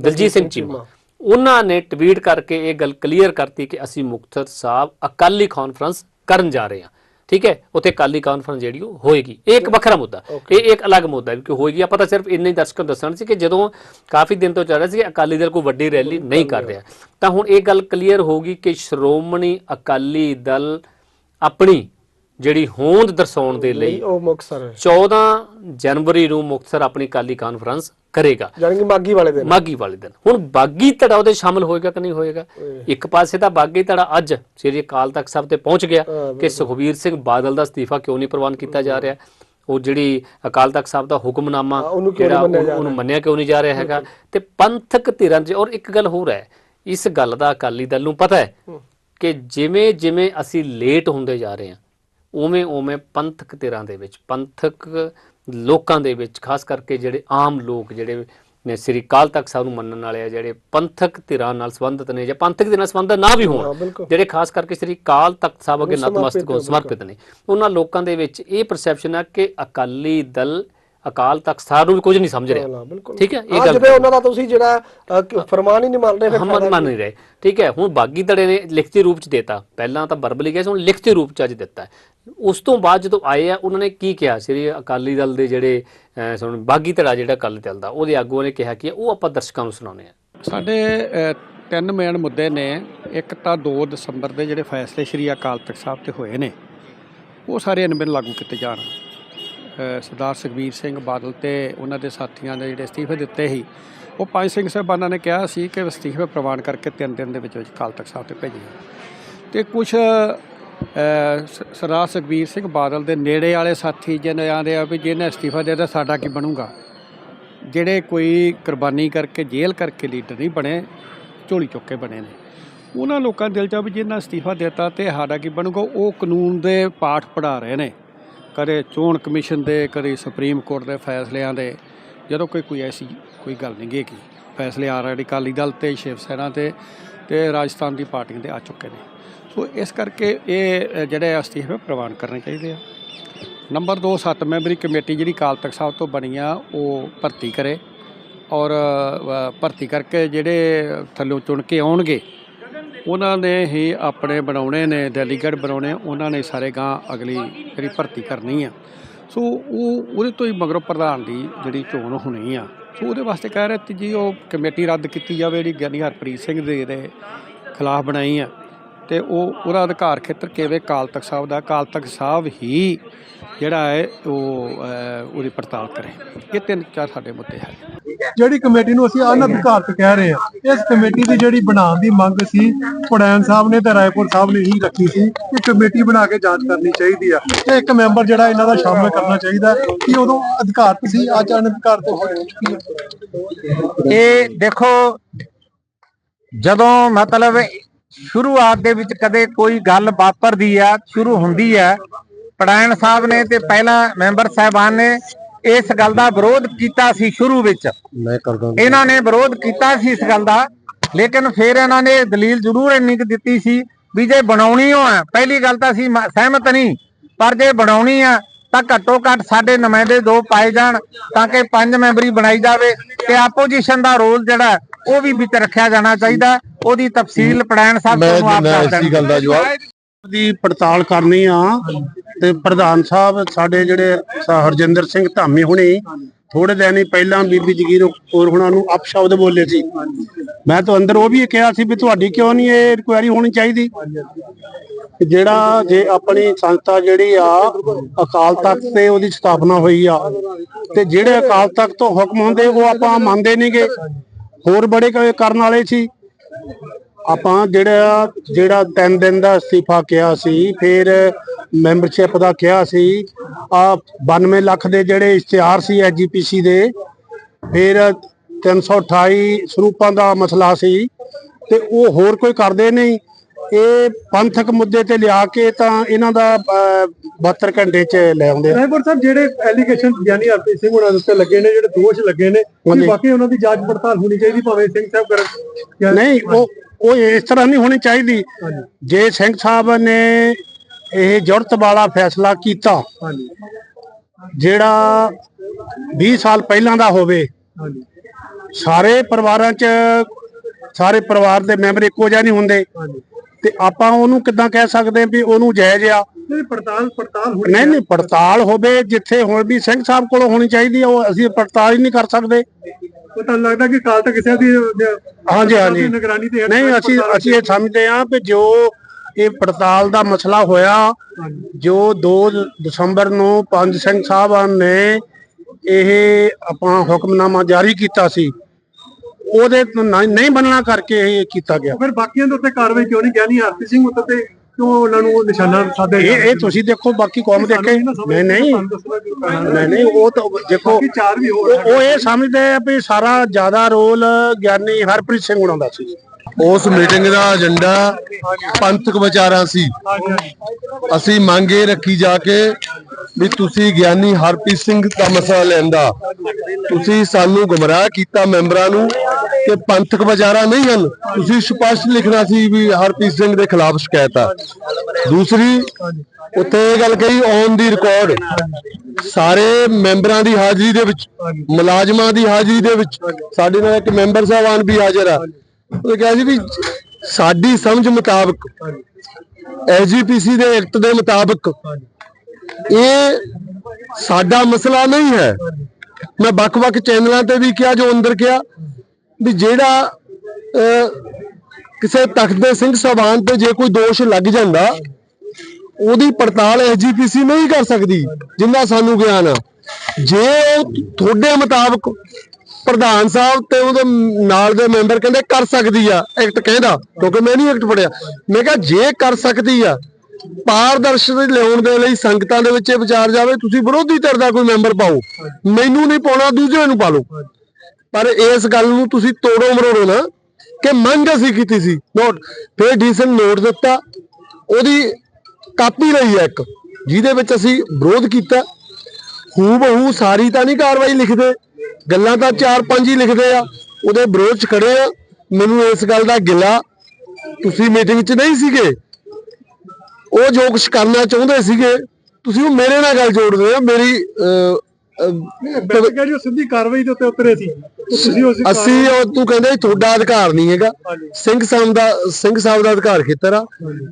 ਦਲਜੀਤ ਸਿੰਘ ਚੀਮਾ। ਉਹਨਾਂ ਨੇ ਟਵੀਟ ਕਰਕੇ ਇਹ ਗੱਲ ਕਲੀਅਰ ਕਰਤੀ ਕਿ ਅਸੀਂ ਮੁਕਤਸਰ ਸਾਹਿਬ ਅਕਾਲੀ ਕਾਨਫਰੰਸ ਕਰਨ ਜਾ ਰਹੇ ਹਾਂ। ਠੀਕ ਹੈ? ਉੱਥੇ ਅਕਾਲੀ ਕਾਨਫਰੰਸ ਜਿਹੜੀ ਉਹ ਹੋਏਗੀ। ਇਹ ਇੱਕ ਵੱਖਰਾ ਮੁੱਦਾ। ਇਹ ਇੱਕ ਅਲੱਗ ਮੁੱਦਾ ਹੈ ਕਿ ਹੋਏਗੀ। ਆਪਾਂ ਤਾਂ ਸਿਰਫ ਇੰਨੇ ਹੀ ਦਰਸ਼ਕਾਂ ਨੂੰ ਦੱਸਣ ਸੀ ਕਿ ਜਦੋਂ ਕਾਫੀ ਦਿਨ ਤੋਂ ਚੱਲ ਰਿਹਾ ਸੀ ਕਿ ਅਕਾਲੀ ਦਲ ਕੋਈ ਵੱਡੀ ਰੈਲੀ ਨਹੀਂ ਕਰ ਰਿਹਾ। ਤਾਂ ਹੁਣ ਇਹ ਗੱਲ ਕਲੀਅਰ ਹੋਗੀ ਕਿ ਸ਼੍ਰੋਮਣੀ ਅਕਾਲੀ ਦਲ ਆਪਣੀ ਜਿਹੜੀ ਹੋਂਦ ਦਰਸਾਉਣ ਦੇ ਲਈ ਉਹ ਮੁਕਸਰ ਹੈ। 14 ਜਨਵਰੀ ਨੂੰ ਮੁਕਤਸਰ ਆਪਣੀ ਕਾਲੀ ਕਾਨਫਰੰਸ ਕਰੇਗਾ। ਜਾਨੀ ਕਿ ਮਾਗੀ ਵਾਲੇ ਦਿਨ। ਮਾਗੀ ਵਾਲੇ ਦਿਨ। ਹੁਣ ਬਾਗੀ ਧੜਾ ਉਹਦੇ ਸ਼ਾਮਲ ਹੋਏਗਾ ਕਿ ਨਹੀਂ ਹੋਏਗਾ। ਇੱਕ ਪਾਸੇ ਤਾਂ ਬਾਗੀ ਧੜਾ ਅੱਜ ਸ੍ਰੀ ਅਕਾਲ ਤਖਤ ਸਾਹਿਬ ਤੇ ਪਹੁੰਚ ਗਿਆ ਕਿ ਸੁਖਬੀਰ ਸਿੰਘ ਬਾਦਲ ਦਾ ਅਸਤੀਫਾ ਕਿਉਂ ਨਹੀਂ ਪ੍ਰਵਾਨ ਕੀਤਾ ਜਾ ਰਿਹਾ? ਉਹ ਜਿਹੜੀ ਅਕਾਲ ਤਖਤ ਸਾਹਿਬ ਦਾ ਹੁਕਮਨਾਮਾ ਜਿਹੜਾ ਉਹਨੂੰ ਮੰਨਿਆ ਕਿਉਂ ਨਹੀਂ ਜਾ ਰਿਹਾ ਹੈਗਾ? ਤੇ ਪੰਥਕ ਧਿਰਾਂ 'ਚ ਔਰ ਇੱਕ ਗੱਲ ਹੋਰ ਹੈ ਇਸ ਗੱਲ ਦਾ ਅਕਾਲੀ ਦਲ ਨੂੰ ਪਤਾ ਹੂੰ। ਕਿ ਜਿਵੇਂ ਜਿਵੇਂ ਅਸੀਂ ਲੇਟ ਹੁੰਦੇ ਜਾ ਰਹੇ ਹਾਂ ਉਵੇਂ ਉਵੇਂ ਪੰਥਕ ਧਿਰਾਂ ਦੇ ਵਿੱਚ ਪੰਥਕ ਲੋਕਾਂ ਦੇ ਵਿੱਚ ਖਾਸ ਕਰਕੇ ਜਿਹੜੇ ਆਮ ਲੋਕ ਜਿਹੜੇ ਨੇ ਸ੍ਰੀ ਅਕਾਲ ਤਖਤ ਸਾਹਿਬ ਨੂੰ ਮੰਨਣ ਵਾਲੇ ਆ ਜਿਹੜੇ ਪੰਥਕ ਧਿਰਾਂ ਨਾਲ ਸੰਬੰਧਿਤ ਨੇ ਜਾਂ ਪੰਥਕ ਧਿਰਾਂ ਨਾਲ ਸੰਬੰਧਿਤ ਨਾ ਵੀ ਹਾਂ, ਹੋਣ। ਜਿਹੜੇ ਖਾਸ ਕਰਕੇ ਸ੍ਰੀ ਅਕਾਲ ਤਖਤ ਸਾਹਿਬ ਅੱਗੇ ਨਤਮਸਤਕ ਨੇ, ਸਮਰਪਿਤ ਨੇ ਉਹਨਾਂ ਲੋਕਾਂ ਦੇ ਵਿੱਚ ਇਹ ਪਰਸੈਪਸ਼ਨ ਹੈ ਕਿ ਅਕਾਲੀ ਦਲ ਅਕਾਲ ਤਖਤ ਸਾਹਿਬ ਨੂੰ ਵੀ ਕੁਝ ਨਹੀਂ ਸਮਝ ਰਿਹਾ। ਹਾਂ, ਠੀਕ ਹੈ ਇਹ ਹਾਂ, ਗੱਲ ਉਹਨਾਂ ਦਾ ਤੁਸੀਂ ਜਿਹੜਾ ਫਰਮਾਨ ਹੀ ਨਹੀਂ ਮੰਨ ਰਹੇ ਫਿਰ ਹਮ ਫਾਇਦਾ ਮੰਨ ਨਹੀਂ ਰਹੇ। ਠੀਕ ਹੈ ਹੁਣ ਬਾਗੀ ਧੜੇ ਨੇ ਲਿਖਤੀ ਰੂਪ ਚ ਦਿੱਤਾ। ਪਹਿਲਾਂ ਤਾਂ ਵਰਬਲੀ ਕਿਹਾ ਸੀ ਹੁਣ ਲਿਖਤੀ ਰੂਪ ਚ ਅੱਜ ਦਿੱਤਾ। ਹੈ। ਉਸ ਤੋਂ ਬਾਅਦ ਜਦੋਂ ਆਏ ਆ, ਉਹਨਾਂ ਨੇ ਕੀ ਕਿਹਾ? ਸ੍ਰੀ ਅਕਾਲੀ ਦਲ ਦੇ ਜਿਹੜੇ ਸੁਣ ਬਾਗੀ ਧੜਾ ਜਿਹੜਾ ਅਕਾਲੀ ਦਲ ਦਾ, ਉਹਦੇ ਆਗੂਆਂ ਨੇ ਕਿਹਾ ਕਿ ਉਹ ਆਪਾਂ ਦਰਸ਼ਕਾਂ ਨੂੰ ਸੁਣਾਉਂਦੇ ਆ। ਸਾਡੇ ਤਿੰਨ ਮੇਨ ਮੁੱਦੇ ਨੇ। ਇੱਕ ਤਾਂ 2 ਦਸੰਬਰ ਦੇ ਜਿਹੜੇ ਫੈਸਲੇ ਸ਼੍ਰੀ ਅਕਾਲ ਤਖਤ ਸਾਹਿਬ ਤੇ ਹੋਏ ਨੇ, ਉਹ ਸਾਰੇ ਅਨਬਿਨ ਲਾਗੂ ਕੀਤੇ ਜਾਣ। ਸਰਦਾਰ ਸੁਖਬੀਰ ਸਿੰਘ ਬਾਦਲ ਤੇ ਉਹਨਾਂ ਦੇ ਸਾਥੀਆਂ ਦੇ ਜਿਹੜੇ ਅਸਤੀਫੇ ਦਿੱਤੇ ਸੀ, ਉਹ ਪੰਜ ਸਿੰਘ ਸਾਹਿਬਾਨਾਂ ਨੇ ਕਿਹਾ ਸੀ ਕਿ ਅਸਤੀਫੇ ਪ੍ਰਵਾਨ ਕਰਕੇ ਤਿੰਨ ਦਿਨ ਦੇ ਵਿੱਚ ਵਿੱਚ ਅਕਾਲ ਤਖਤ ਸਾਹਿਬ ਤੇ ਭੇਜੇ ਤੇ ਕੁਝ ਸਰਦਾਰ ਸੁਖਬੀਰ ਸਿੰਘ ਬਾਦਲ ਦੇ ਨੇੜੇ ਵਾਲੇ ਸਾਥੀ ਜਿਹਨੇ ਆਂਦੇ ਆ ਵੀ ਜਿਹਨੇ ਅਸਤੀਫਾ ਦੇ ਦਿੱਤਾ ਸਾਡਾ ਕੀ ਬਣੂਗਾ? ਜਿਹੜੇ ਕੋਈ ਕੁਰਬਾਨੀ ਕਰਕੇ, ਜੇਲ੍ਹ ਕਰਕੇ ਲੀਡਰ ਨਹੀਂ ਬਣੇ, ਝੋਲੀ ਚੁੱਕ ਕੇ ਬਣੇ ਨੇ। ਉਹਨਾਂ ਲੋਕਾਂ ਦੇ ਦਿਲ 'ਚ ਵੀ ਜਿਹਨਾਂ ਅਸਤੀਫਾ ਦਿੱਤਾ ਤੇ ਸਾਡਾ ਕੀ ਬਣੂਗਾ, ਉਹ ਕਾਨੂੰਨ ਦੇ ਪਾਠ ਪੜ੍ਹਾ ਰਹੇ ਨੇ। ਕਦੇ ਚੋਣ ਕਮਿਸ਼ਨ ਦੇ, ਕਦੇ ਸੁਪਰੀਮ ਕੋਰਟ ਦੇ ਫੈਸਲਿਆਂ ਦੇ। ਜਦੋਂ ਕੋਈ ਕੋਈ ਐਸੀ ਕੋਈ ਗੱਲ ਨਹੀਂ ਗੀ ਕਿ ਫੈਸਲੇ ਆ ਰਹੇ ਅਕਾਲੀ ਦਲ ਤੇ, ਸ਼ਿਵ ਸੈਨਾ ਤੇ ਤੇ ਰਾਜਸਥਾਨ ਦੀ ਪਾਰਟੀਆਂ ਦੇ ਆ ਚੁੱਕੇ ਨੇ। ਸੋ ਇਸ ਕਰਕੇ ਇਹ ਜਿਹੜੇ ਅਸਤੀਫੇ ਪ੍ਰਵਾਨ ਕਰਨੇ ਚਾਹੀਦੇ ਆ। ਨੰਬਰ 2 ਸੱਤ ਮੈਂਬਰੀ ਕਮੇਟੀ ਜਿਹੜੀ ਅਕਾਲ ਤਖਤ ਸਾਹਿਬ ਤੋਂ ਬਣੀ ਆ, ਉਹ ਭਰਤੀ ਕਰੇ। ਔਰ ਭਰਤੀ ਕਰਕੇ ਜਿਹੜੇ ਥੱਲੋਂ ਚੁਣ ਕੇ ਆਉਣਗੇ, ਉਹਨਾਂ ਨੇ ਹੀ ਆਪਣੇ ਬਣਾਉਣੇ ਨੇ ਡੈਲੀਗੇਟ ਬਣਾਉਣੇ, ਉਹਨਾਂ ਨੇ ਸਾਰੇ ਗਾਂ ਅਗਲੀ ਜਿਹੜੀ ਭਰਤੀ ਕਰਨੀ ਆ। ਸੋ ਉਹ, ਉਹਦੇ ਤੋਂ ਹੀ ਮਗਰੋਂ ਪ੍ਰਧਾਨ ਦੀ ਜਿਹੜੀ ਚੋਣ ਹੋਣੀ ਆ। ਸੋ ਉਹਦੇ ਵਾਸਤੇ ਕਹਿ ਰਹੇ ਤੇ ਜੀ ਉਹ ਕਮੇਟੀ ਰੱਦ ਕੀਤੀ ਜਾਵੇ, ਜਿਹੜੀ ਗਿਆਨੀ ਹਰਪ੍ਰੀਤ ਸਿੰਘ ਦੇ ਦੇ ਖਿਲਾਫ ਬਣਾਈ ਆ। ਤੇ ਉਹ ਉਹਦਾ ਅਧਿਕਾਰ ਖੇਤਰ ਕਿਵੇਂ ਕਾਲ ਤਖਤ ਸਾਹਿਬ ਦਾ ਕਾਲ ਤਖਤ ਸਾਹਿਬ ਹੀ ਜਿਹੜਾ ਹੈ ਉਹ ਉਹਦੀ ਪੜਤਾਲ ਕਰੇ। ਇਹ ਤਿੰਨ ਚਾਰ ਸਾਡੇ ਮੁੱਦੇ ਹੈ ਜਿਹੜੀ ਕਮੇਟੀ ਨੂੰ ਅਸੀਂ ਅਨਅਧਿਕਾਰਤ ਕਹਿ ਰਹੇ ਹਾਂ ਇਸ ਕਮੇਟੀ ਦੀ ਜਿਹੜੀ ਬਣਾਉਣ ਦੀ ਮੰਗ ਸੀ ਪੜੈਨ ਸਾਹਿਬ ਨੇ ਤੇ ਰਾਏਪੁਰ ਸਾਹਿਬ ਨੇ ਹੀ ਰੱਖੀ ਸੀ ਕਿ ਕਮੇਟੀ ਬਣਾ ਕੇ ਜਾਂਚ ਕਰਨੀ ਚਾਹੀਦੀ ਆ। ਤੇ ਇੱਕ ਮੈਂਬਰ ਜਿਹੜਾ ਇਹਨਾਂ ਦਾ ਸ਼ਾਮਲ ਕਰਨਾ ਚਾਹੀਦਾ ਕਿ ਉਦੋਂ ਅਧਿਕਾਰਤ ਸੀ ਅੱਜ ਅਨਅਧਿਕਾਰਤ ਹੋ ਚੁੱਕੀ ਹੈ ਇਹ ਦੇਖੋ ਜਦੋਂ ਮਤਲਬ ਸ਼ੁਰੂਆਤ ਦੇ ਵਿੱਚ ਕਦੇ ਕੋਈ ਗੱਲ ਵਾਪਰਦੀ ਆ ਸ਼ੁਰੂ ਹੁੰਦੀ ਹੈ ਪੜਾਇਣ ਸਾਹਿਬ ਨੇ ਤੇ ਪਹਿਲਾਂ ਮੈਂਬਰ ਸਾਹਿਬਾਨ ਨੇ ਇਸ ਗੱਲ ਦਾ ਵਿਰੋਧ ਕੀਤਾ ਸੀ ਸ਼ੁਰੂ ਵਿੱਚ। ਮੈਂ ਕਰਦਾ ਇਹਨਾਂ ਨੇ ਵਿਰੋਧ ਕੀਤਾ ਸੀ ਇਸ ਗੱਲ ਦਾ ਲੇਕਿਨ ਫਿਰ ਇਹਨਾਂ ਨੇ ਦਲੀਲ ਜ਼ਰੂਰ ਇੰਨੀ ਕੁ ਦਿੱਤੀ ਸੀ ਵੀ ਜੇ ਬਣਾਉਣੀ ਹੋ ਪਹਿਲੀ ਗੱਲ ਤਾਂ ਮ- ਸਹਿਮਤ ਨਹੀਂ ਪਰ ਜੇ ਬਣਾਉਣੀ ਆ ਤਾਂ ਘੱਟੋ ਘੱਟ ਸਾਡੇ ਨੁਮਾਇੰਦੇ ਦੋ ਪਾਏ ਜਾਣ ਤਾਂ ਕਿ ਪੰਜ ਮੈਂਬਰੀ ਬਣਾਈ ਜਾਵੇ ਤੇ ਆਪੋਜੀਸ਼ਨ ਦਾ ਰੋਲ ਜਿਹੜਾ ਉਹ ਵੀ ਵਿੱਚ ਰੱਖਿਆ ਜਾਣਾ ਚਾਹੀਦਾ। ਉਹਦੀ ਤਫਸੀਲ ਪੜਾਇਣ ਸਾਹਿਬ ਮੈਂ ਤੁਹਾਨੂੰ ਆਪ ਦੱਸ ਇਸੀ ਗੱਲ ਦਾ ਜਵਾਬ ਦੀ ਪੜਤਾਲ ਕਰਨੀ ਆ ਤੇ ਪ੍ਰਧਾਨ ਸਾਹਿਬ ਸਾਡੇ ਜਿਹੜੇ ਹਰਜਿੰਦਰ ਸਿੰਘ ਧਾਮੀ ਹੁਣੀ ਥੋੜੇ ਦਿਨ ਹੀ ਪਹਿਲਾਂ ਬੀਬੀ ਜਗੀਰ ਕੌਰ ਹੁਣਾਂ ਨੂੰ ਅਪਸ਼ਬਦ ਬੋਲੇ ਸੀ। ਮੈਂ ਤਾਂ ਅੰਦਰ ਉਹ ਵੀ ਕਿਹਾ ਸੀ ਵੀ ਤੁਹਾਡੀ ਕਿਉਂ ਨਹੀਂ ਇਹ ਇਨਕੁਆਇਰੀ ਹੋਣੀ ਚਾਹੀਦੀ? ਜਿਹੜਾ ਜੇ ਆਪਣੀ ਸੰਸਥਾ ਜਿਹੜੀ ਆ ਅਕਾਲ ਤਖਤ ਤੇ ਉਹਦੀ ਸਥਾਪਨਾ ਹੋਈ ਆ ਤੇ ਜਿਹੜੇ ਅਕਾਲ ਤਖਤ ਤੋਂ ਹੁਕਮ ਹੁੰਦੇ ਉਹ ਆਪਾਂ ਮੰਨਦੇ ਨਹੀਂਗੇ ਹੋਰ ਬੜੇ ਕਰਨ ਵਾਲੇ ਸੀ। ਆਪਾਂ ਜਿਹੜਾ ਜਿਹੜਾ 3 ਦਿਨ ਦਾ ਅਸਤੀਫਾ ਕਿਹਾ ਸੀ, ਫਿਰ ਮੈਂਬਰਸ਼ਿਪ ਦਾ ਕਿਹਾ ਸੀ, ਆ 92 ਲੱਖ ਦੇ ਜਿਹੜੇ ਇਸ਼ਤਿਹਾਰ ਸੀ ਐਜੀਪੀਸੀ ਦੇ, ਫਿਰ 328 ਸਰੂਪਾਂ ਦਾ ਮਸਲਾ ਸੀ ਤੇ ਉਹ ਹੋਰ ਕੋਈ ਕਰਦੇ ਨਹੀਂ। ਇਹ ਪੰਥਕ ਮੁੱਦੇ ਤੇ ਲਿਆ ਕੇ ਤਾਂ ਇਹਨਾਂ ਦਾ ਅਹ, 72 ਘੰਟੇ ਚ ਲੈ ਆਉਂਦੇ ਆ। ਰਾਏਪੁਰ ਸਾਹਿਬ ਜਿਹੜੇ ਐਲੀਗੇਸ਼ਨ ਗਿਆਨੀ ਹਰਪ੍ਰੀਤ ਸਿੰਘ ਉਹਨਾਂ ਦੇ ਉੱਤੇ ਲੱਗੇ ਨੇ ਜਿਹੜੇ ਦੋਸ਼ ਲੱਗੇ ਨੇ ਬਾਕੀ ਉਹਨਾਂ ਦੀ ਜਾਂਚ ਪੜਤਾਲ ਹੋਣੀ ਚਾਹੀਦੀ ਭਾਵੇਂ ਸਿੰਘ ਸਾਹਿਬ ਕਰਨ ਨਹੀਂ ਉਹ ਉਹ ਇਸ ਤਰ੍ਹਾਂ ਨਹੀਂ ਹੋਣੀ ਚਾਹੀਦੀ। ਜੇ ਸਿੰਘ ਸਾਹਿਬ ਨੇ ਇਹ ਜ਼ਰੂਰਤ ਵਾਲਾ ਫੈਸਲਾ ਕੀਤਾ ਜਿਹੜਾ 20 ਸਾਲ ਪਹਿਲਾਂ ਦਾ ਹੋਵੇ ਸਾਰੇ ਪਰਿਵਾਰਾਂ 'ਚ ਸਾਰੇ ਪਰਿਵਾਰ ਦੇ ਮੈਂਬਰ ਇੱਕੋ ਜਿਹਾ ਨਹੀਂ ਹੁੰਦੇ। ਤੇ ਆਪਾਂ ਉਹਨੂੰ ਕਿੱਦਾਂ ਕਹਿ ਸਕਦੇ ਵੀ ਉਹਨੂੰ ਜਾਇਜ਼ ਆ? ਨਹੀਂ ਪੜਤਾਲ ਪੜਤਾਲ ਹੋਣੀ ਨਹੀਂ ਨਹੀਂ ਪੜਤਾਲ ਹੋਵੇ ਜਿੱਥੇ ਹੁਣ ਵੀ ਸਿੰਘ ਸਾਹਿਬ ਕੋਲੋਂ ਹੋਣੀ ਚਾਹੀਦੀ ਆ ਉਹ ਅਸੀਂ ਪੜਤਾਲ ਹੀ ਨਹੀਂ ਕਰ ਸਕਦੇ। ਉਹ ਤਾਂ ਲੱਗਦਾ ਕਿ ਕਾਲ ਤੱਕ ਕਿਸੇ ਦੀ ਹਾਂਜੀ ਹਾਂਜੀ। ਨਿਗਰਾਨੀ ਤੇ ਨਹੀਂ ਅਸੀਂ ਅਸੀਂ ਇਹ ਸਮਝਦੇ ਹਾਂ ਕਿ ਜੋ ਇਹ ਪੜਤਾਲ ਦਾ ਮਸਲਾ ਹੋਇਆ ਜੋ 2 ਦਸੰਬਰ ਨੂੰ ਪੰਜ ਸਿੰਘ ਸਾਹਿਬਾਨ ਨੇ ਇਹ ਆਪਣਾ ਹੁਕਮਨਾਮਾ ਜਾਰੀ ਕੀਤਾ ਸੀ ਉਹਦੇ ਤੋਂ ਨਹੀਂ ਨਹੀਂ ਮੰਨਣਾ ਕਰਕੇ ਇਹ ਕੀਤਾ ਗਿਆ। ਫਿਰ ਬਾਕੀਆਂ ਦੇ ਉੱਤੇ ਕਾਰਵਾਈ ਕਿਉਂ ਨਹੀਂ ਗਿਆਨੀ ਹਰਪ੍ਰੀਤ ਸਿੰਘ ਉੱਤੇ ਤੇ ਕਿਉਂ ਉਹਨਾਂ ਨੂੰ ਨਿਸ਼ਾਨਾ ਸਾਧਿਆ ਇਹ ਇਹ ਤੁਸੀਂ ਦੇਖੋ ਬਾਕੀ ਕੌਮ ਦੇਖੇ। ਨਹੀਂ ਨਹੀਂ। ਨਹੀਂ ਨਹੀਂ ਉਹ ਤਾਂ ਦੇਖੋ ਬਾਕੀ ਚਾਰ ਵੀ ਹੋਰ ਉਹ ਉਹ ਇਹ ਸਮਝਦੇ ਆ ਵੀ ਸਾਰਾ ਜ਼ਿਆਦਾ ਰੋਲ ਗਿਆਨੀ ਹਰਪ੍ਰੀਤ ਸਿੰਘ ਹੁਣਾਂ ਦਾ ਸੀ। ਉਸ ਮੀਟਿੰਗ ਦਾ ਏਜੰਡਾ ਪੰਥਕ ਵਿਚਾਰਾਂ ਸੀ। ਅਸੀਂ ਮੰਗ ਇਹ ਰੱਖੀ ਜਾ ਕੇ ਵੀ ਤੁਸੀਂ ਗਿਆਨੀ ਹਰਪ੍ਰੀਤ ਸਿੰਘ ਦਾ ਮਸਲਾ ਲੈਂਦਾ। ਤੁਸੀਂ ਸਾਨੂੰ ਗੁੰਮਰਾਹ ਕੀਤਾ ਮੈਂਬਰਾਂ ਨੂੰ। ਕਿ ਪੰਥਕ ਵਿਚਾਰਾਂ ਨਹੀਂ ਹਨ, ਤੁਸੀਂ ਸਪਸ਼ਟ ਲਿਖਣਾ ਸੀ ਵੀ ਹਰਪ੍ਰੀਤ ਸਿੰਘ ਦੇ ਖਿਲਾਫ ਸ਼ਿਕਾਇਤ ਆ। ਦੂਸਰੀ, ਉੱਥੇ ਇਹ ਗੱਲ ਕਹੀ ਔਨ ਦੀ ਰਿਕਾਰਡ ਸਾਰੇ ਮੈਂਬਰਾਂ ਦੀ ਹਾਜ਼ਰੀ ਦੇ ਵਿੱਚ, ਮੁਲਾਜ਼ਮਾਂ ਦੀ ਹਾਜ਼ਰੀ ਦੇ ਵਿੱਚ, ਸਾਡੇ ਨਾਲ ਇੱਕ ਮੈਂਬਰ ਸਾਹਿਬਾਨ ਵੀ ਹਾਜ਼ਰ ਆ। ਉਹ ਕਿਹਾ ਜੀ ਵੀ ਸਾਡੀ ਸਮਝ ਮੁਤਾਬਕ ਐਸਜੀਪੀਸੀ ਦੇ ਐਕਟ ਦੇ ਮੁਤਾਬਕ, ਇਹ ਸਾਡਾ ਮਸਲਾ ਨਹੀਂ ਹੈ। ਮੈਂ ਵੱਖ-ਵੱਖ ਚੈਨਲਾਂ ਤੇ ਵੀ ਕਿਹਾ, ਜੋ ਅੰਦਰ ਕਿਹਾ ਵੀ ਜਿਹੜਾ ਅਹ, ਕਿਸੇ ਤਖਤ ਦੇ ਸਿੰਘ ਸਾਹਿਬਾਨ ਤੇ ਜੇ ਕੋਈ ਦੋਸ਼ ਲੱਗ ਜਾਂਦਾ ਉਹਦੀ ਪੜਤਾਲ ਐਸਜੀਪੀਸੀ ਨਹੀਂ ਕਰ ਸਕਦੀ ਜਿੰਨਾ ਸਾਨੂੰ ਗਿਆਨ ਆ। ਜੇ ਉਹ ਤੁਹਾਡੇ ਮੁਤਾਬਕ ਪ੍ਰਧਾਨ ਸਾਹਿਬ ਤੇ ਉਹਦੇ ਨਾਲ ਦੇ ਮੈਂਬਰ ਕਹਿੰਦੇ ਕਰ ਸਕਦੀ ਆ ਐਕਟ ਕਹਿੰਦਾ ਕਿਉਂਕਿ ਮੈਂ ਨਹੀਂ ਐਕਟ ਪੜਿਆ ਮੈਂ ਕਿਹਾ ਜੇ ਕਰ ਸਕਦੀ ਆ ਪਾਰਦਰਸ਼ਤਾ ਲਿਆਉਣ ਦੇ ਲਈ ਸੰਗਤਾਂ ਦੇ ਵਿੱਚ ਇਹ ਵਿਚਾਰ ਜਾਵੇ ਤੁਸੀਂ ਵਿਰੋਧੀ ਧਿਰ ਦਾ ਕੋਈ ਮੈਂਬਰ ਪਾਓ। ਮੈਨੂੰ ਨਹੀਂ ਪਾਉਣਾ ਦੂਜੇ ਨੂੰ ਪਾ ਲਓ। ਪਰ ਇਸ ਗੱਲ ਨੂੰ ਤੁਸੀਂ ਤੋੜੋ ਮਰੋੜੋ ਨਾ ਕਿ ਮੰਗ ਅਸੀਂ ਕੀਤੀ ਸੀ। ਨੋਟ ਫਿਰ ਡੀਸਨ ਨੋਟ ਦਿੱਤਾ। ਉਹਦੀ ਕਾਪੀ ਲਈ ਹੈ ਇੱਕ, ਜਿਹਦੇ ਵਿੱਚ ਅਸੀਂ ਵਿਰੋਧ ਕੀਤਾ। ਹੂ ਬਹੂ ਸਾਰੀ ਤਾਂ ਨਹੀਂ ਕਾਰਵਾਈ ਲਿਖਦੇ, ਗੱਲਾਂ ਤਾਂ ਚਾਰ ਪੰਜ ਹੀ ਲਿਖਦੇ ਆ, ਉਹਦੇ ਵਿਰੋਧ ਚ ਖੜੇ ਆ। ਮੈਨੂੰ ਇਸ ਗੱਲ ਦਾ ਗਿਲਾ, ਤੁਸੀਂ ਮੀਟਿੰਗ 'ਚ ਨਹੀਂ ਸੀਗੇ। ਉਹ ਜੋ ਕੁਝ ਕਰਨਾ ਚਾਹੁੰਦੇ ਸੀਗੇ, ਤੁਸੀਂ ਉਹ ਮੇਰੇ ਨਾਲ ਗੱਲ ਜੋੜਦੇ ਹੋ ਮੇਰੀ ਕਿਹਾ ਜੀ ਸਿੱਧੀ ਕਾਰਵਾਈ ਦੇ ਉੱਤੇ ਉਤਰੇ ਸੀ। ਤੇ ਤੁਸੀਂ ਉਸ ਅਸੀਂ ਉਹ ਤੂੰ ਕਹਿੰਦਾ ਤੁਹਾਡਾ ਅਧਿਕਾਰ ਨਹੀਂ ਹੈਗਾ। ਸਿੰਘ ਸਾਹਿਬ ਦਾ ਸਿੰਘ ਸਾਹਿਬ ਦਾ ਅਧਿਕਾਰ ਖੇਤਰ ਆ।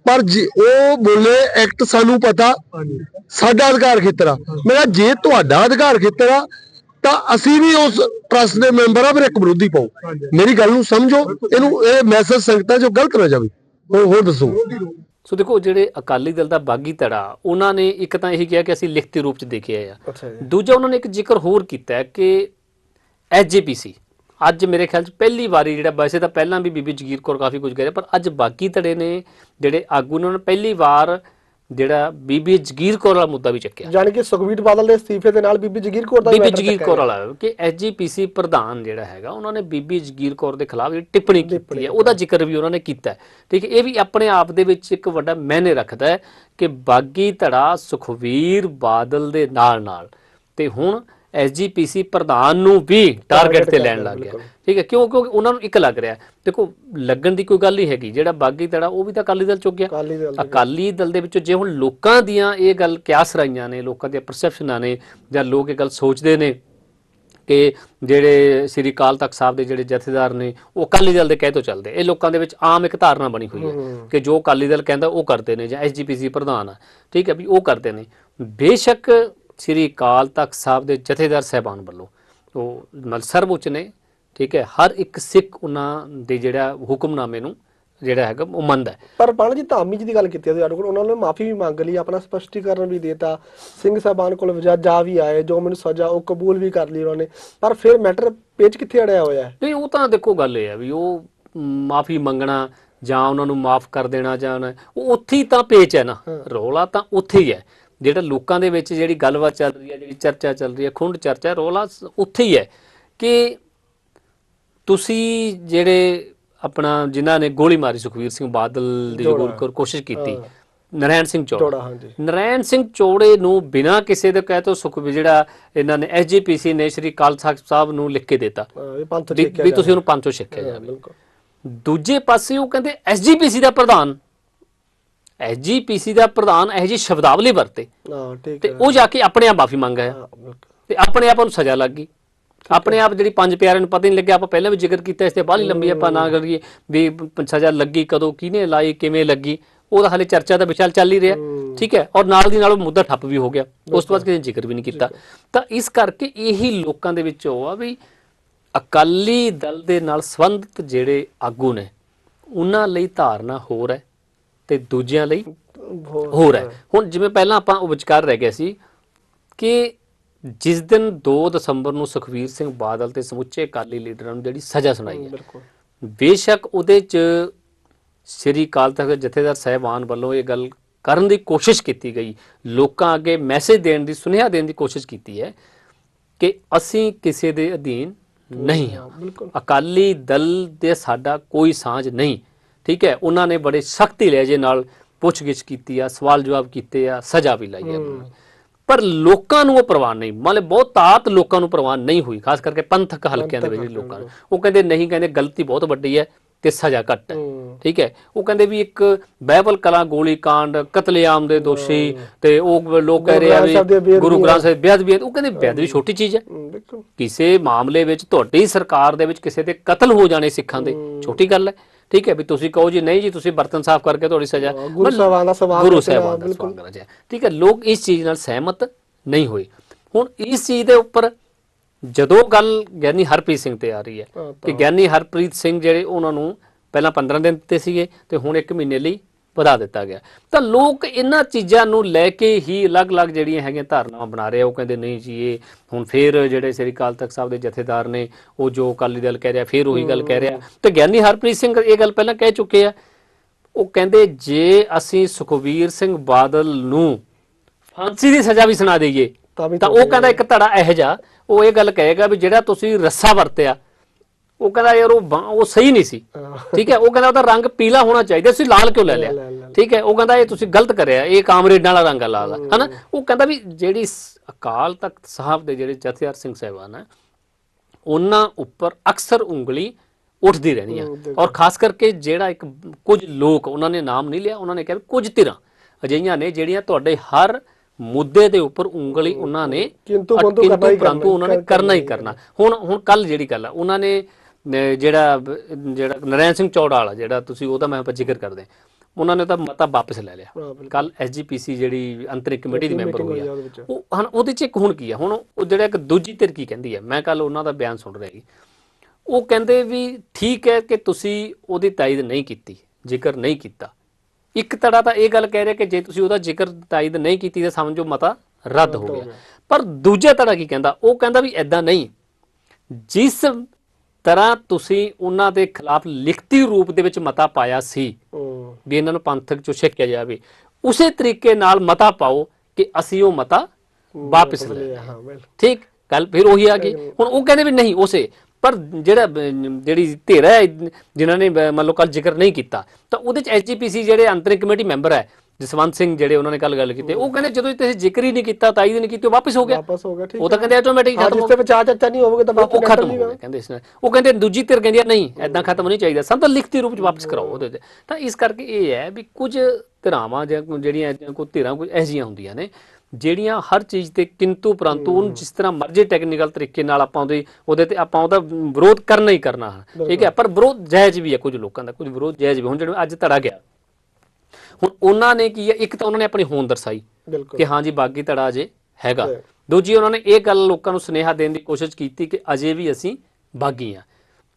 ਪਰ ਜੇ ਉਹ ਬੋਲੇ ਐਕਟ ਸਾਨੂੰ ਪਤਾ। ਸਾਡਾ ਅਧਿਕਾਰ ਖੇਤਰ ਆ। ਮੈਂ ਕਿਹਾ ਜੇ ਤੁਹਾਡਾ ਅਧਿਕਾਰ ਖੇਤਰ ਆ ਤਾਂ ਅਸੀਂ ਵੀ ਉਸ ਟਰਸਟ ਦੇ ਮੈਂਬਰ ਆ ਫਿਰ ਇੱਕ ਵਿਰੋਧੀ ਪਾਓ। ਮੇਰੀ ਗੱਲ ਨੂੰ ਸਮਝੋ। ਇਹਨੂੰ ਇਹ ਮੈਸੇਜ ਸੰਗਤਾਂ ਚੋਂ ਗਲਤ ਨਾ ਜਾਵੇ। ਹੋਰ ਦੱਸੋ। ਸੋ ਦੇਖੋ ਜਿਹੜੇ ਅਕਾਲੀ ਦਲ ਦਾ ਬਾਗੀ ਧੜਾ ਉਹਨਾਂ ਨੇ ਇੱਕ ਤਾਂ ਇਹੀ ਕਿਹਾ ਕਿ ਅਸੀਂ ਲਿਖਤੀ ਰੂਪ ਚ ਦੇਖਿਆ ਆ। ਦੂਜਾ ਉਹਨਾਂ ਨੇ ਇੱਕ ਜ਼ਿਕਰ ਹੋਰ ਕੀਤਾ ਕਿ ਐਸਜੀਪੀਸੀ ਅੱਜ ਮੇਰੇ ਖਿਆਲ ਚ ਪਹਿਲੀ ਵਾਰੀ ਜਿਹੜਾ ਵੈਸੇ ਤਾਂ ਪਹਿਲਾਂ ਵੀ ਬੀਬੀ ਜਗੀਰ ਕੌਰ ਕਾਫੀ ਕੁਝ ਕਰਿਆ ਪਰ ਅੱਜ ਬਾਕੀ ਧੜੇ ਨੇ ਜਿਹੜੇ ਆਗੂ ਨੇ ਉਹਨਾਂ ਨੇ ਪਹਿਲੀ ਵਾਰ ਜਿਹੜਾ ਬੀਬੀ ਜਗੀਰ ਕੌਰ ਵਾਲਾ ਮੁੱਦਾ ਵੀ ਚੱਕਿਆ। ਜਾਣੀ ਕਿ ਸੁਖਬੀਰ ਬਾਦਲ ਦੇ ਅਸਤੀਫੇ ਦੇ ਨਾਲ ਬੀਬੀ ਜਗੀਰ ਕੌਰ ਦਾ ਬੀਬੀ ਜਗੀਰ ਕੌਰ। ਵਾਲਾ ਕਿ ਐਸਜੀਪੀਸੀ ਪ੍ਰਧਾਨ ਜਿਹੜਾ ਹੈਗਾ ਉਹਨਾਂ ਨੇ ਬੀਬੀ ਜਗੀਰ ਕੌਰ ਦੇ ਖਿਲਾਫ ਜਿਹੜੀ ਟਿੱਪਣੀ ਕੀਤੀ ਹੈ ਉਹਦਾ ਜ਼ਿਕਰ ਵੀ ਉਹਨਾਂ ਨੇ ਕੀਤਾ ਠੀਕ ਹੈ ਇਹ ਵੀ ਆਪਣੇ ਆਪ ਦੇ ਵਿੱਚ ਇੱਕ ਵੱਡਾ ਮਾਇਨੇ ਰੱਖਦਾ ਹੈ ਕਿ ਬਾਗੀ ਧੜਾ ਸੁਖਵੀਰ ਬਾਦਲ ਦੇ ਨਾਲ ਨਾਲ ਤੇ ਹੁਣ ਐਸਜੀਪੀਸੀ ਪ੍ਰਧਾਨ ਨੂੰ ਵੀ ਟਾਰਗੇਟ ਤੇ ਲੈਣ ਲੱਗ ਗਿਆ। ਠੀਕ ਹੈ ਕਿਉਂ ਕਿਉਂਕਿ ਉਹਨਾਂ ਨੂੰ ਇੱਕ ਲੱਗ ਰਿਹਾ। ਹੈ। ਦੇਖੋ ਲੱਗਣ ਦੀ ਕੋਈ ਗੱਲ ਨਹੀਂ ਹੈਗੀ। ਜਿਹੜਾ ਬਾਗੀ ਧੜਾ ਉਹ ਵੀ ਤਾਂ ਅਕਾਲੀ ਦਲ ਚੁੱਕ ਗਿਆ। ਅਕਾਲੀ ਦਲ ਦੇ ਵਿੱਚੋਂ ਜੇ ਹੁਣ ਲੋਕਾਂ ਦੀਆਂ ਇਹ ਗੱਲ ਕਿਆਸ ਰਾਈਆਂ ਨੇ ਲੋਕਾਂ ਦੀਆਂ ਪਰਸੈਪਸ਼ਨਾਂ ਨੇ ਜਾਂ ਲੋਕ ਇਹ ਗੱਲ ਸੋਚਦੇ ਨੇ ਕਿ ਜਿਹੜੇ ਸ੍ਰੀ ਅਕਾਲ ਤਖਤ ਸਾਹਿਬ ਦੇ ਜਿਹੜੇ ਜਥੇਦਾਰ ਨੇ ਉਹ ਅਕਾਲੀ ਦਲ ਦੇ ਕਹਿ ਤੋਂ ਚੱਲਦੇ। ਇਹ ਲੋਕਾਂ ਦੇ ਵਿੱਚ ਆਮ ਇੱਕ ਧਾਰਨਾ ਬਣੀ ਹੋਈ ਹੈ। ਕਿ ਜੋ ਅਕਾਲੀ ਦਲ ਕਹਿੰਦਾ ਉਹ ਕਰਦੇ ਨੇ ਜਾਂ ਐਸਜੀਪੀਸੀ ਪ੍ਰਧਾਨ ਆ। ਠੀਕ ਹੈ ਵੀ ਉਹ ਕਰਦੇ ਨੇ। ਬੇਸ਼ੱਕ ਸ੍ਰੀ ਅਕਾਲ ਤਖਤ ਸਾਹਿਬ ਦੇ ਜਥੇਦਾਰ ਸਹਿਬਾਨ ਵੱਲੋਂ। ਉਹ ਨਾਲ ਸਰਵਉੱਚ ਨੇ ਠੀਕ ਹੈ ਹਰ ਇੱਕ ਸਿੱਖ ਉਹਨਾਂ ਦੇ ਜਿਹੜਾ ਹੁਕਮਨਾਮੇ ਨੂੰ ਜਿਹੜਾ ਹੈਗਾ ਉਹ ਮੰਨਦਾ ਪਰ ਪਾਣ ਜੀ ਧਾਮੀ ਜੀ ਦੀ ਗੱਲ ਕੀਤੀ ਹੈ ਕੋਲ ਉਹਨਾਂ ਨੇ ਮਾਫੀ ਵੀ ਮੰਗ ਲਈ ਆਪਣਾ ਸਪਸ਼ਟੀਕਰਨ ਵੀ ਦੇਤਾ। ਸਿੰਘ ਸਾਹਿਬਾਨ ਕੋਲ ਵਜਾ ਜਾ ਵੀ ਆਏ ਜੋ ਮੈਨੂੰ ਸਜ਼ਾ ਉਹ ਕਬੂਲ ਵੀ ਕਰ ਲਈ ਉਹਨਾਂ ਨੇ। ਪਰ ਫਿਰ ਮੈਟਰ ਪੇਚ ਕਿੱਥੇ ਅੜਿਆ ਹੋਇਆ ਨਹੀਂ ਉਹ ਤਾਂ ਦੇਖੋ ਗੱਲ ਇਹ ਹੈ ਵੀ ਉਹ ਮਾਫੀ ਮੰਗਣਾ ਜਾਂ ਉਹਨਾਂ ਨੂੰ ਮਾਫ ਕਰ ਦੇਣਾ ਜਾਂ ਉਹ ਉੱਥੇ ਹੀ ਤਾਂ ਪੇਚ ਹੈ ਨਾ। ਰੋਲਾ ਤਾਂ ਉੱਥੇ ਹੀ ਹੈ। ਜਿਹੜਾ ਲੋਕਾਂ ਦੇ ਵਿੱਚ ਜਿਹੜੀ ਗੱਲਬਾਤ ਚੱਲ ਰਹੀ ਹੈ ਜਿਹੜੀ ਚਰਚਾ ਚੱਲ ਰਹੀ ਹੈ ਖੁੰਡ ਚਰਚਾ ਰੋਲਾ ਉੱਥੇ ਹੀ ਹੈ ਕਿ ਤੁਸੀਂ ਜਿਹੜੇ ਆਪਣਾ ਜਿਨ੍ਹਾਂ ਨੇ ਗੋਲੀ ਮਾਰੀ ਸੁਖਵੀਰ ਸਿੰਘ ਬਾਦਲ ਦੀ ਜੋ ਗੋਲ ਕਰ ਕੋਸ਼ਿਸ਼ ਕੀਤੀ ਨਰੈਣ ਸਿੰਘ ਚੌੜਾ। ਨਰੈਣ ਸਿੰਘ ਚੌੜੇ ਨੂੰ ਬਿਨਾਂ ਕਿਸੇ ਦੇ ਕਹਿ ਤੋਂ ਸੁਖ ਜਿਹੜਾ ਇਹਨਾਂ ਨੇ ਐਸਜੀਪੀਸੀ ਨੇ ਸ਼੍ਰੀ ਕਾਲ ਸਾਹਿਬ ਨੂੰ ਲਿਖ ਕੇ ਦਿੱਤਾ। ਪੰਥ ਵੀ ਤੁਸੀਂ ਉਹਨੂੰ ਸਿੱਖਿਆ ਹਾਂ, ਜਾਵੇ। ਬਿਲਕੁਲ। ਦੂਜੇ ਪਾਸੇ ਉਹ ਕਹਿੰਦੇ ਐਸਜੀਪੀਸੀ ਦਾ ਪ੍ਰਧਾਨ ਐਸਜੀਪੀਸੀ ਦਾ ਪ੍ਰਧਾਨ ਇਹ ਜੀ ਸ਼ਬਦਾਵਲੀ ਵਰਤੇ। ਹਾਂ ਠੀਕ ਤੇ ਉਹ ਜਾ ਕੇ ਆਪਣੇ ਆਪ ਮਾਫੀ ਮੰਗ। ਤੇ ਆਪਣੇ ਆਪ ਨੂੰ ਸਜ਼ਾ ਲੱਗ ਗਈ। ਆਪਣੇ ਆਪ ਜਿਹੜੀ ਪੰਜ ਪਿਆਰਿਆਂ ਨੂੰ ਪਤਾ ਨਹੀਂ ਲੱਗਿਆ ਆਪਾਂ ਪਹਿਲਾਂ ਵੀ ਜ਼ਿਕਰ ਕੀਤਾ ਇਸ ਤੇ ਬਾਹਲੀ ਲੰਬੀ ਆਪਾਂ ਨਾ ਕਰੀਏ ਵੀ ਸਜ਼ਾ ਲੱਗੀ ਕਦੋਂ ਕਿਹਨੇ ਲਾਈ ਕਿਵੇਂ ਲੱਗੀ। ਉਹਦਾ ਹਾਲੇ ਚਰਚਾ ਦਾ ਵਿਚਾਲ ਚੱਲ ਹੀ ਰਿਹਾ। ਠੀਕ ਹੈ। ਔਰ ਨਾਲ ਦੀ ਨਾਲ ਉਹ ਮੁੱਦਾ ਠੱਪ ਵੀ ਹੋ ਗਿਆ। ਉਸ ਤੋਂ ਬਾਅਦ ਕਿਸੇ ਨੇ ਜ਼ਿਕਰ ਵੀ ਨਹੀਂ ਕੀਤਾ। ਤਾਂ ਇਸ ਕਰਕੇ ਇਹੀ ਲੋਕਾਂ ਦੇ ਵਿੱਚ ਉਹ ਆ ਵੀ ਅਕਾਲੀ ਦਲ ਦੇ ਨਾਲ ਸੰਬੰਧਿਤ ਜਿਹੜੇ ਆਗੂ ਨੇ ਉਹਨਾਂ ਲਈ ਧਾਰਨਾ ਹੋਰ ਹੈ। ਤੇ ਦੂਜਿਆਂ ਲਈ ਹੋਰ ਹੈ। ਹੁਣ ਜਿਵੇਂ ਪਹਿਲਾਂ ਆਪਾਂ ਉਹ ਵਿਚਕਾਰ ਰਹਿ ਗਏ ਸੀ ਕਿ ਜਿਸ ਦਿਨ 2 ਦਸੰਬਰ ਨੂੰ ਸੁਖਵੀਰ ਸਿੰਘ ਬਾਦਲ ਤੇ ਸਮੁੱਚੇ ਅਕਾਲੀ ਲੀਡਰਾਂ ਨੂੰ ਜਿਹੜੀ ਸਜ਼ਾ ਸੁਣਾਈ ਹੈ ਬਿਲਕੁਲ। ਬੇਸ਼ੱਕ ਉਹਦੇ ਚ ਸ੍ਰੀ ਅਕਾਲ ਤਖਤ ਜਥੇਦਾਰ ਸਹਿਬਾਨ ਵੱਲੋਂ ਇਹ ਗੱਲ ਕਰਨ ਦੀ ਕੋਸ਼ਿਸ਼ ਕੀਤੀ ਗਈ ਲੋਕਾਂ ਅੱਗੇ ਮੈਸੇਜ ਦੇਣ ਦੀ ਸੁਨੇਹਾ ਦੇਣ ਦੀ ਕੋਸ਼ਿਸ਼ ਕੀਤੀ ਹੈ ਕਿ ਅਸੀਂ ਕਿਸੇ ਦੇ ਅਧੀਨ ਨਹੀਂ ਹਾਂ ਅਕਾਲੀ ਦਲ ਦੇ ਸਾਡਾ ਕੋਈ ਸਾਂਝ ਨਹੀਂ। ਠੀਕ ਹੈ? ਉਹਨਾਂ ਨੇ ਬੜੇ ਸਖਤੀ ਲਹਿਜੇ ਨਾਲ ਪੁੱਛਗਿੱਛ ਕੀਤੀ ਆ ਸਵਾਲ ਜਵਾਬ ਕੀਤੇ ਆ ਸਜ਼ਾ ਵੀ ਲਾਈ ਆ। ਪਰ ਲੋਕਾਂ ਨੂੰ ਉਹ ਪ੍ਰਵਾਨ ਨਹੀਂ ਮਤਲਬ ਬਹੁਤ ਤਾਤ ਲੋਕਾਂ ਨੂੰ ਪ੍ਰਵਾਨ ਨਹੀਂ ਹੋਈ ਖਾਸ ਕਰਕੇ ਪੰਥਕ ਹਲਕਿਆਂ ਦੇ ਵਿੱਚ ਲੋਕਾਂ ਨੂੰ। ਉਹ ਕਹਿੰਦੇ ਨਹੀਂ ਕਹਿੰਦੇ ਗਲਤੀ ਬਹੁਤ ਵੱਡੀ ਹੈ ਤੇ ਸਜ਼ਾ ਘੱਟ ਹੈ ਠੀਕ ਹੈ? ਉਹ ਕਹਿੰਦੇ ਵੀ ਇੱਕ ਬਾਈਬਲ ਕਲਾ ਗੋਲੀ ਕਾਂਡ ਕਤਲੇਆਮ ਦੇ ਦੋਸ਼ੀ ਤੇ ਉਹ ਲੋਕ ਕਹਿ ਰਹੇ ਆ ਵੀ ਗੁਰੂ ਗ੍ਰੰਥ ਸਾਹਿਬ ਬੇਅਦਬੀ। ਉਹ ਕਹਿੰਦੇ ਬੇਅਦਬੀ ਛੋਟੀ ਚੀਜ਼ ਹੈ। ਕਿਸੇ ਮਾਮਲੇ ਵਿੱਚ ਤੁਹਾਡੀ ਸਰਕਾਰ ਦੇ ਵਿੱਚ ਕਿਸੇ ਦੇ ਕਤਲ ਹੋ ਜਾਣੇ ਸਿੱਖਾਂ ਦੇ ਛੋਟੀ ਗੱਲ ਹੈ। ਠੀਕ ਹੈ ਵੀ ਤੁਸੀਂ ਕਹੋ ਜੀ ਨਹੀਂ ਜੀ ਤੁਸੀਂ ਬਰਤਨ ਸਾਫ਼ ਕਰਕੇ ਤੁਹਾਡੀ ਸਜ਼ਾ। ਗੁਰੂ ਸਾਹਿਬਾਨ ਦਾ ਸਵਾਲ ਗੁਰੂ ਸਾਹਿਬਾਨ ਦਾ। ਸਵਾਲ ਰਚਿਆ ਠੀਕ ਹੈ ਲੋਕ ਇਸ ਚੀਜ਼ ਨਾਲ ਸਹਿਮਤ ਨਹੀਂ ਹੋਏ। ਹੁਣ ਇਸ ਚੀਜ਼ ਦੇ ਉੱਪਰ ਜਦੋਂ ਗੱਲ ਗਿਆਨੀ ਹਰਪ੍ਰੀਤ ਸਿੰਘ ਤੇ ਆ ਰਹੀ ਹੈ ਹਾਂ, ਕਿ ਗਿਆਨੀ ਹਰਪ੍ਰੀਤ ਸਿੰਘ ਜਿਹੜੇ ਉਹਨਾਂ ਨੂੰ ਪਹਿਲਾਂ 15 ਦਿਨ ਦਿੱਤੇ ਸੀਗੇ ਤੇ ਹੁਣ 1 ਮਹੀਨੇ ਲਈ ਵਧਾ ਦਿੱਤਾ ਗਿਆ। ਤਾਂ ਲੋਕ ਇਹਨਾਂ ਚੀਜ਼ਾਂ ਨੂੰ ਲੈ ਕੇ ਹੀ ਅਲੱਗ-ਅਲੱਗ ਜਿਹੜੀਆਂ ਹੈਗੀਆਂ ਧਾਰਨਾਵਾਂ ਬਣਾ ਰਹੇ ਆ। ਉਹ ਕਹਿੰਦੇ ਨਹੀਂ ਜੀ ਇਹ ਹੁਣ ਫੇਰ ਜਿਹੜੇ ਸ੍ਰੀ ਅਕਾਲ ਤਖਤ ਸਾਹਿਬ ਦੇ ਜਥੇਦਾਰ ਨੇ ਉਹ ਜੋ ਅਕਾਲੀ ਦਲ ਕਹਿ ਰਿਹਾ ਫੇਰ ਉਹੀ ਗੱਲ ਕਹਿ ਰਿਹਾ। ਤੇ ਗਿਆਨੀ ਹਰਪ੍ਰੀਤ ਸਿੰਘ ਇਹ ਗੱਲ ਪਹਿਲਾਂ ਕਹਿ ਚੁੱਕੇ ਆ। ਉਹ ਕਹਿੰਦੇ ਜੇ ਅਸੀਂ ਸੁਖਵੀਰ ਸਿੰਘ ਬਾਦਲ ਨੂੰ ਫਾਂਸੀ ਦੀ ਸਜ਼ਾ ਵੀ ਸੁਣਾ ਦਈਏ ਤਾਂ ਉਹ ਕਹਿੰਦਾ ਇੱਕ ਧੜਾ ਇਹ ਜਾ ਉਹ ਇਹ ਗੱਲ ਕਹੇਗਾ ਵੀ ਜਿਹੜਾ ਤੁਸੀਂ ਰੱਸਾ ਵਰਤਿਆ ਉਹ ਕਹਿੰਦਾ ਯਾਰ ਉਹ ਬਾਂਹ- ਉਹ ਸਹੀ ਨਹੀਂ ਸੀ। ਠੀਕ ਹੈ ਉਹ ਕਹਿੰਦਾ ਉਹਦਾ ਰੰਗ ਪੀਲਾ ਹੋਣਾ ਚਾਹੀਦਾ ਸੀ ਲਾਲ ਕਿਉਂ ਲੈ ਲਿਆ। ਠੀਕ ਹੈ ਉਹ ਕਹਿੰਦਾ ਇਹ ਤੁਸੀਂ ਗਲਤ ਕਰਿਆ ਇਹ ਕਾਮਰੇਡਾਂ ਵਾਲਾ ਰੰਗ ਆ ਲਾਲ ਆ, ਹਨਾ? ਉਹ ਕਹਿੰਦਾ ਵੀ ਜਿਹੜੀ ਸ- ਅਕਾਲ ਤਖਤ ਸਾਹਿਬ ਦੇ ਜਿਹੜੇ ਜਥੇਦਾਰ ਸਿੰਘ ਸਾਹਿਬਾਨ ਹੈ ਉਹਨਾਂ ਉੱਪਰ ਅਕਸਰ ਉਂਗਲੀ ਉੱਠਦੀ ਰਹਿਣੀ ਆ ਔਰ ਖਾਸ ਕਰਕੇ ਜਿਹੜਾ ਇੱਕ ਕੁਝ ਲੋਕ ਉਹਨਾਂ ਨੇ ਨਾਮ ਨਹੀਂ ਲਿਆ ਉਹਨਾਂ ਨੇ ਕਿਹਾ ਵੀ ਕੁਝ ਧਿਰਾਂ। ਅਜਿਹੀਆਂ ਨੇ ਜਿਹੜੀਆਂ ਤੁਹਾਡੇ ਹਰ ਮੁੱਦੇ ਦੇ ਉੱਪਰ ਉਂਗਲੀ ਉਹਨਾਂ ਨੇ ਕਿੰਤੂ ਪਰੰਤੂ ਕਿੰਤੂ ਕਰਨਾ ਹੀ ਪਰੰਤੂ ਕਰਨਾ, ਉਹਨਾਂ ਨੇ ਕਰਨਾ ਹੀ ਕਰਨਾ ਹੁਣ ਹੁਣ ਕੱਲ ਜਿਹੜੀ ਗੱਲ ਆ ਉਹਨਾਂ ਨੇ ਜਿਹੜਾ ਜਿਹੜਾ ਨਰੈਣ ਸਿੰਘ ਚੌੜਾ ਵਾਲਾ ਜਿਹੜਾ ਤੁਸੀਂ ਉਹਦਾ ਮੈਂ ਆਪਾਂ ਜ਼ਿਕਰ ਕਰਦੇ ਉਹਨਾਂ ਨੇ ਤਾਂ ਮਤਾ ਵਾਪਸ ਲੈ ਲਿਆ। ਕੱਲ ਐਸਜੀਪੀਸੀ ਜਿਹੜੀ ਅੰਤਰਿਕ ਕਮੇਟੀ ਦੀ ਮੈਂਬਰ ਹੋਈ ਆ। ਆ। ਉਹ ਹਨ ਉਹਦੇ ਚ ਇੱਕ ਹੁਣ ਕੀ ਆ? ਹੁਣ ਉਹ ਜਿਹੜਾ ਇੱਕ ਦੂਜੀ ਧਿਰ ਕੀ ਕਹਿੰਦੀ ਹੈ ਮੈਂ ਕੱਲ ਉਹਨਾਂ ਦਾ ਬਿਆਨ ਸੁਣ ਰਿਹਾ ਉਹ ਕਹਿੰਦੇ ਵੀ ਠੀਕ ਹੈ ਕਿ ਤੁਸੀਂ ਉਹਦੀ ਤਾਇਦ ਨਹੀਂ ਕੀਤੀ ਜ਼ਿਕਰ ਨਹੀਂ ਕੀਤਾ। ਇੱਕ ਤੜਾ ਤਾਂ ਇਹ ਗੱਲ ਕਹਿ ਰਿਹਾ ਕਿ ਜੇ ਤੁਸੀਂ ਉਹਦਾ ਜ਼ਿਕਰ ਤਾਇਦ ਨਹੀਂ ਕੀਤੀ ਤਾਂ ਸਮਝੋ ਮਤਾ ਰੱਦ ਹੋ ਗਿਆ। ਪਰ ਦੂਜਾ ਤੜਾ ਕੀ ਕਹਿੰਦਾ? ਉਹ ਕਹਿੰਦਾ ਵੀ ਐਦਾਂ ਨਹੀਂ। ਜਿਸ ਤਰ੍ਹਾਂ ਤੁਸੀਂ ਉਹਨਾਂ ਦੇ ਖਿਲਾਫ ਲਿਖਤੀ ਰੂਪ ਦੇ ਵਿੱਚ ਮਤਾ ਪਾਇਆ ਸੀ ਵੀ ਇਹਨਾਂ ਨੂੰ ਪੰਥਕ ਚੋਂ ਛੱਕਿਆ ਜਾਵੇ। ਉਸੇ ਤਰੀਕੇ ਨਾਲ ਮਤਾ ਪਾਓ ਕਿ ਅਸੀਂ ਉਹ ਮਤਾ ਵਾਪਸ ਲੈ ਲਿਆ, ਹਾਂ ਬਿਲਕੁਲ। ਠੀਕ? ਗੱਲ ਫਿਰ ਉਹੀ ਆ ਗਈ। ਹੁਣ ਉਹ ਕਹਿੰਦੇ ਵੀ ਨਹੀਂ ਉਸੇ। ਪਰ ਜਿਹੜਾ ਜਿਹੜੀ ਧਿਰ ਜਿਨ੍ਹਾਂ ਨੇ ਮੰਨ ਲਓ ਕੱਲ ਜ਼ਿਕਰ ਨਹੀਂ ਕੀਤਾ ਤਾਂ ਉਹਦੇ ਚ ਐਸਜੀਪੀਸੀ ਜਿਹੜੇ ਅੰਤਰਿਕ ਕਮੇਟੀ ਮੈਂਬਰ ਹੈ ਜਸਵੰਤ ਸਿੰਘ ਜਿਹੜੇ ਉਹਨਾਂ ਨੇ ਕੱਲ ਗੱਲ ਕੀਤੀ ਉਹ ਕਹਿੰਦੇ ਜਦੋਂ ਤੁਸੀਂ ਜ਼ਿਕਰ ਹੀ ਨਹੀਂ ਕੀਤਾ ਤਾਈਦ ਨਹੀਂ ਕੀਤੀ ਉਹ ਵਾਪਸ ਹੋ ਗਿਆ। ਵਾਪਸ ਹੋ ਗਿਆ ਠੀਕ ਉਹ ਤਾਂ ਕਹਿੰਦੇ ਆਟੋਮੈਟਿਕ ਹਾਂ ਖਤਮ ਜਿਸ ਹੋ ਤੇ ਵਿਚਾਰ ਚਰਚਾ ਨਹੀਂ ਹੋਵੇਗਾ ਤਾਂ ਵਾਪਸ ਖਤਮ ਹੋ ਗਿਆ ਕਹਿੰਦੇ ਇਸ ਨਾਲ ਉਹ ਕਹਿੰਦੇ ਦੂਜੀ ਧਿਰ ਕਹਿੰਦੀ ਨਹੀਂ ਐਦਾਂ ਖਤਮ ਨਹੀਂ ਚਾਹੀਦਾ। ਸਾਨੂੰ ਤਾਂ ਲਿਖਤੀ ਰੂਪ ਚ ਵਾਪਸ ਕਰਾਓ ਉਹਦੇ ਤੇ ਤਾਂ ਇਸ ਕਰਕੇ ਇਹ ਹੈ ਵੀ ਕੁਝ ਧਿਰਾਵਾਂ ਜਾਂ ਜਿਹੜੀਆਂ ਕੋਈ ਧਿਰਾਂ ਕੋਈ ਐਸੀਆਂ ਹੁੰਦੀਆਂ ਨੇ ਜਿਹੜੀਆਂ ਹਰ ਚੀਜ਼ ਤੇ ਕਿੰਤੂ ਪਰੰਤੂ ਉਹਨੂੰ ਜਿਸ ਤਰ੍ਹਾਂ ਮਰਜ਼ੀ ਟੈਕਨੀਕਲ ਤਰੀਕੇ ਨਾਲ ਆਪਾਂ ਉਹਦੇ ਉਹਦੇ ਤੇ ਆਪਾਂ ਉਹਦਾ ਵਿਰੋਧ ਕਰਨਾ ਹੀ ਕਰਨਾ। ਹੈ ਠੀਕ ਹੈ ਪਰ ਵਿਰੋਧ ਜਾਇਜ਼ ਵੀ ਹੈ ਕੁਝ ਲੋਕਾਂ ਦਾ। ਕੁਝ ਵਿਰੋਧ ਜਾਇਜ਼ ਵੀ ਹੁਣ ਜਿਹੜਾ ਅੱਜ ਧੜਾ ਗਿਆ ਹੁਣ ਉਹਨਾਂ ਨੇ ਕੀ ਹੈ ਇੱਕ ਤਾਂ ਉਹਨਾਂ ਨੇ ਆਪਣੀ ਹੋਂਦ ਦਰਸਾਈ ਬਿਲਕੁਲ। ਕਿ ਹਾਂ ਜੀ ਬਾਗੀ ਧੜਾ ਅਜੇ ਹੈਗਾ। ਦੂਜੀ ਉਹਨਾਂ ਨੇ ਇਹ ਗੱਲ ਲੋਕਾਂ ਨੂੰ ਸੁਨੇਹਾ ਦੇਣ ਦੀ ਕੋਸ਼ਿਸ਼ ਕੀਤੀ ਕਿ ਅਜੇ ਵੀ ਅਸੀਂ ਬਾਗੀ ਆ।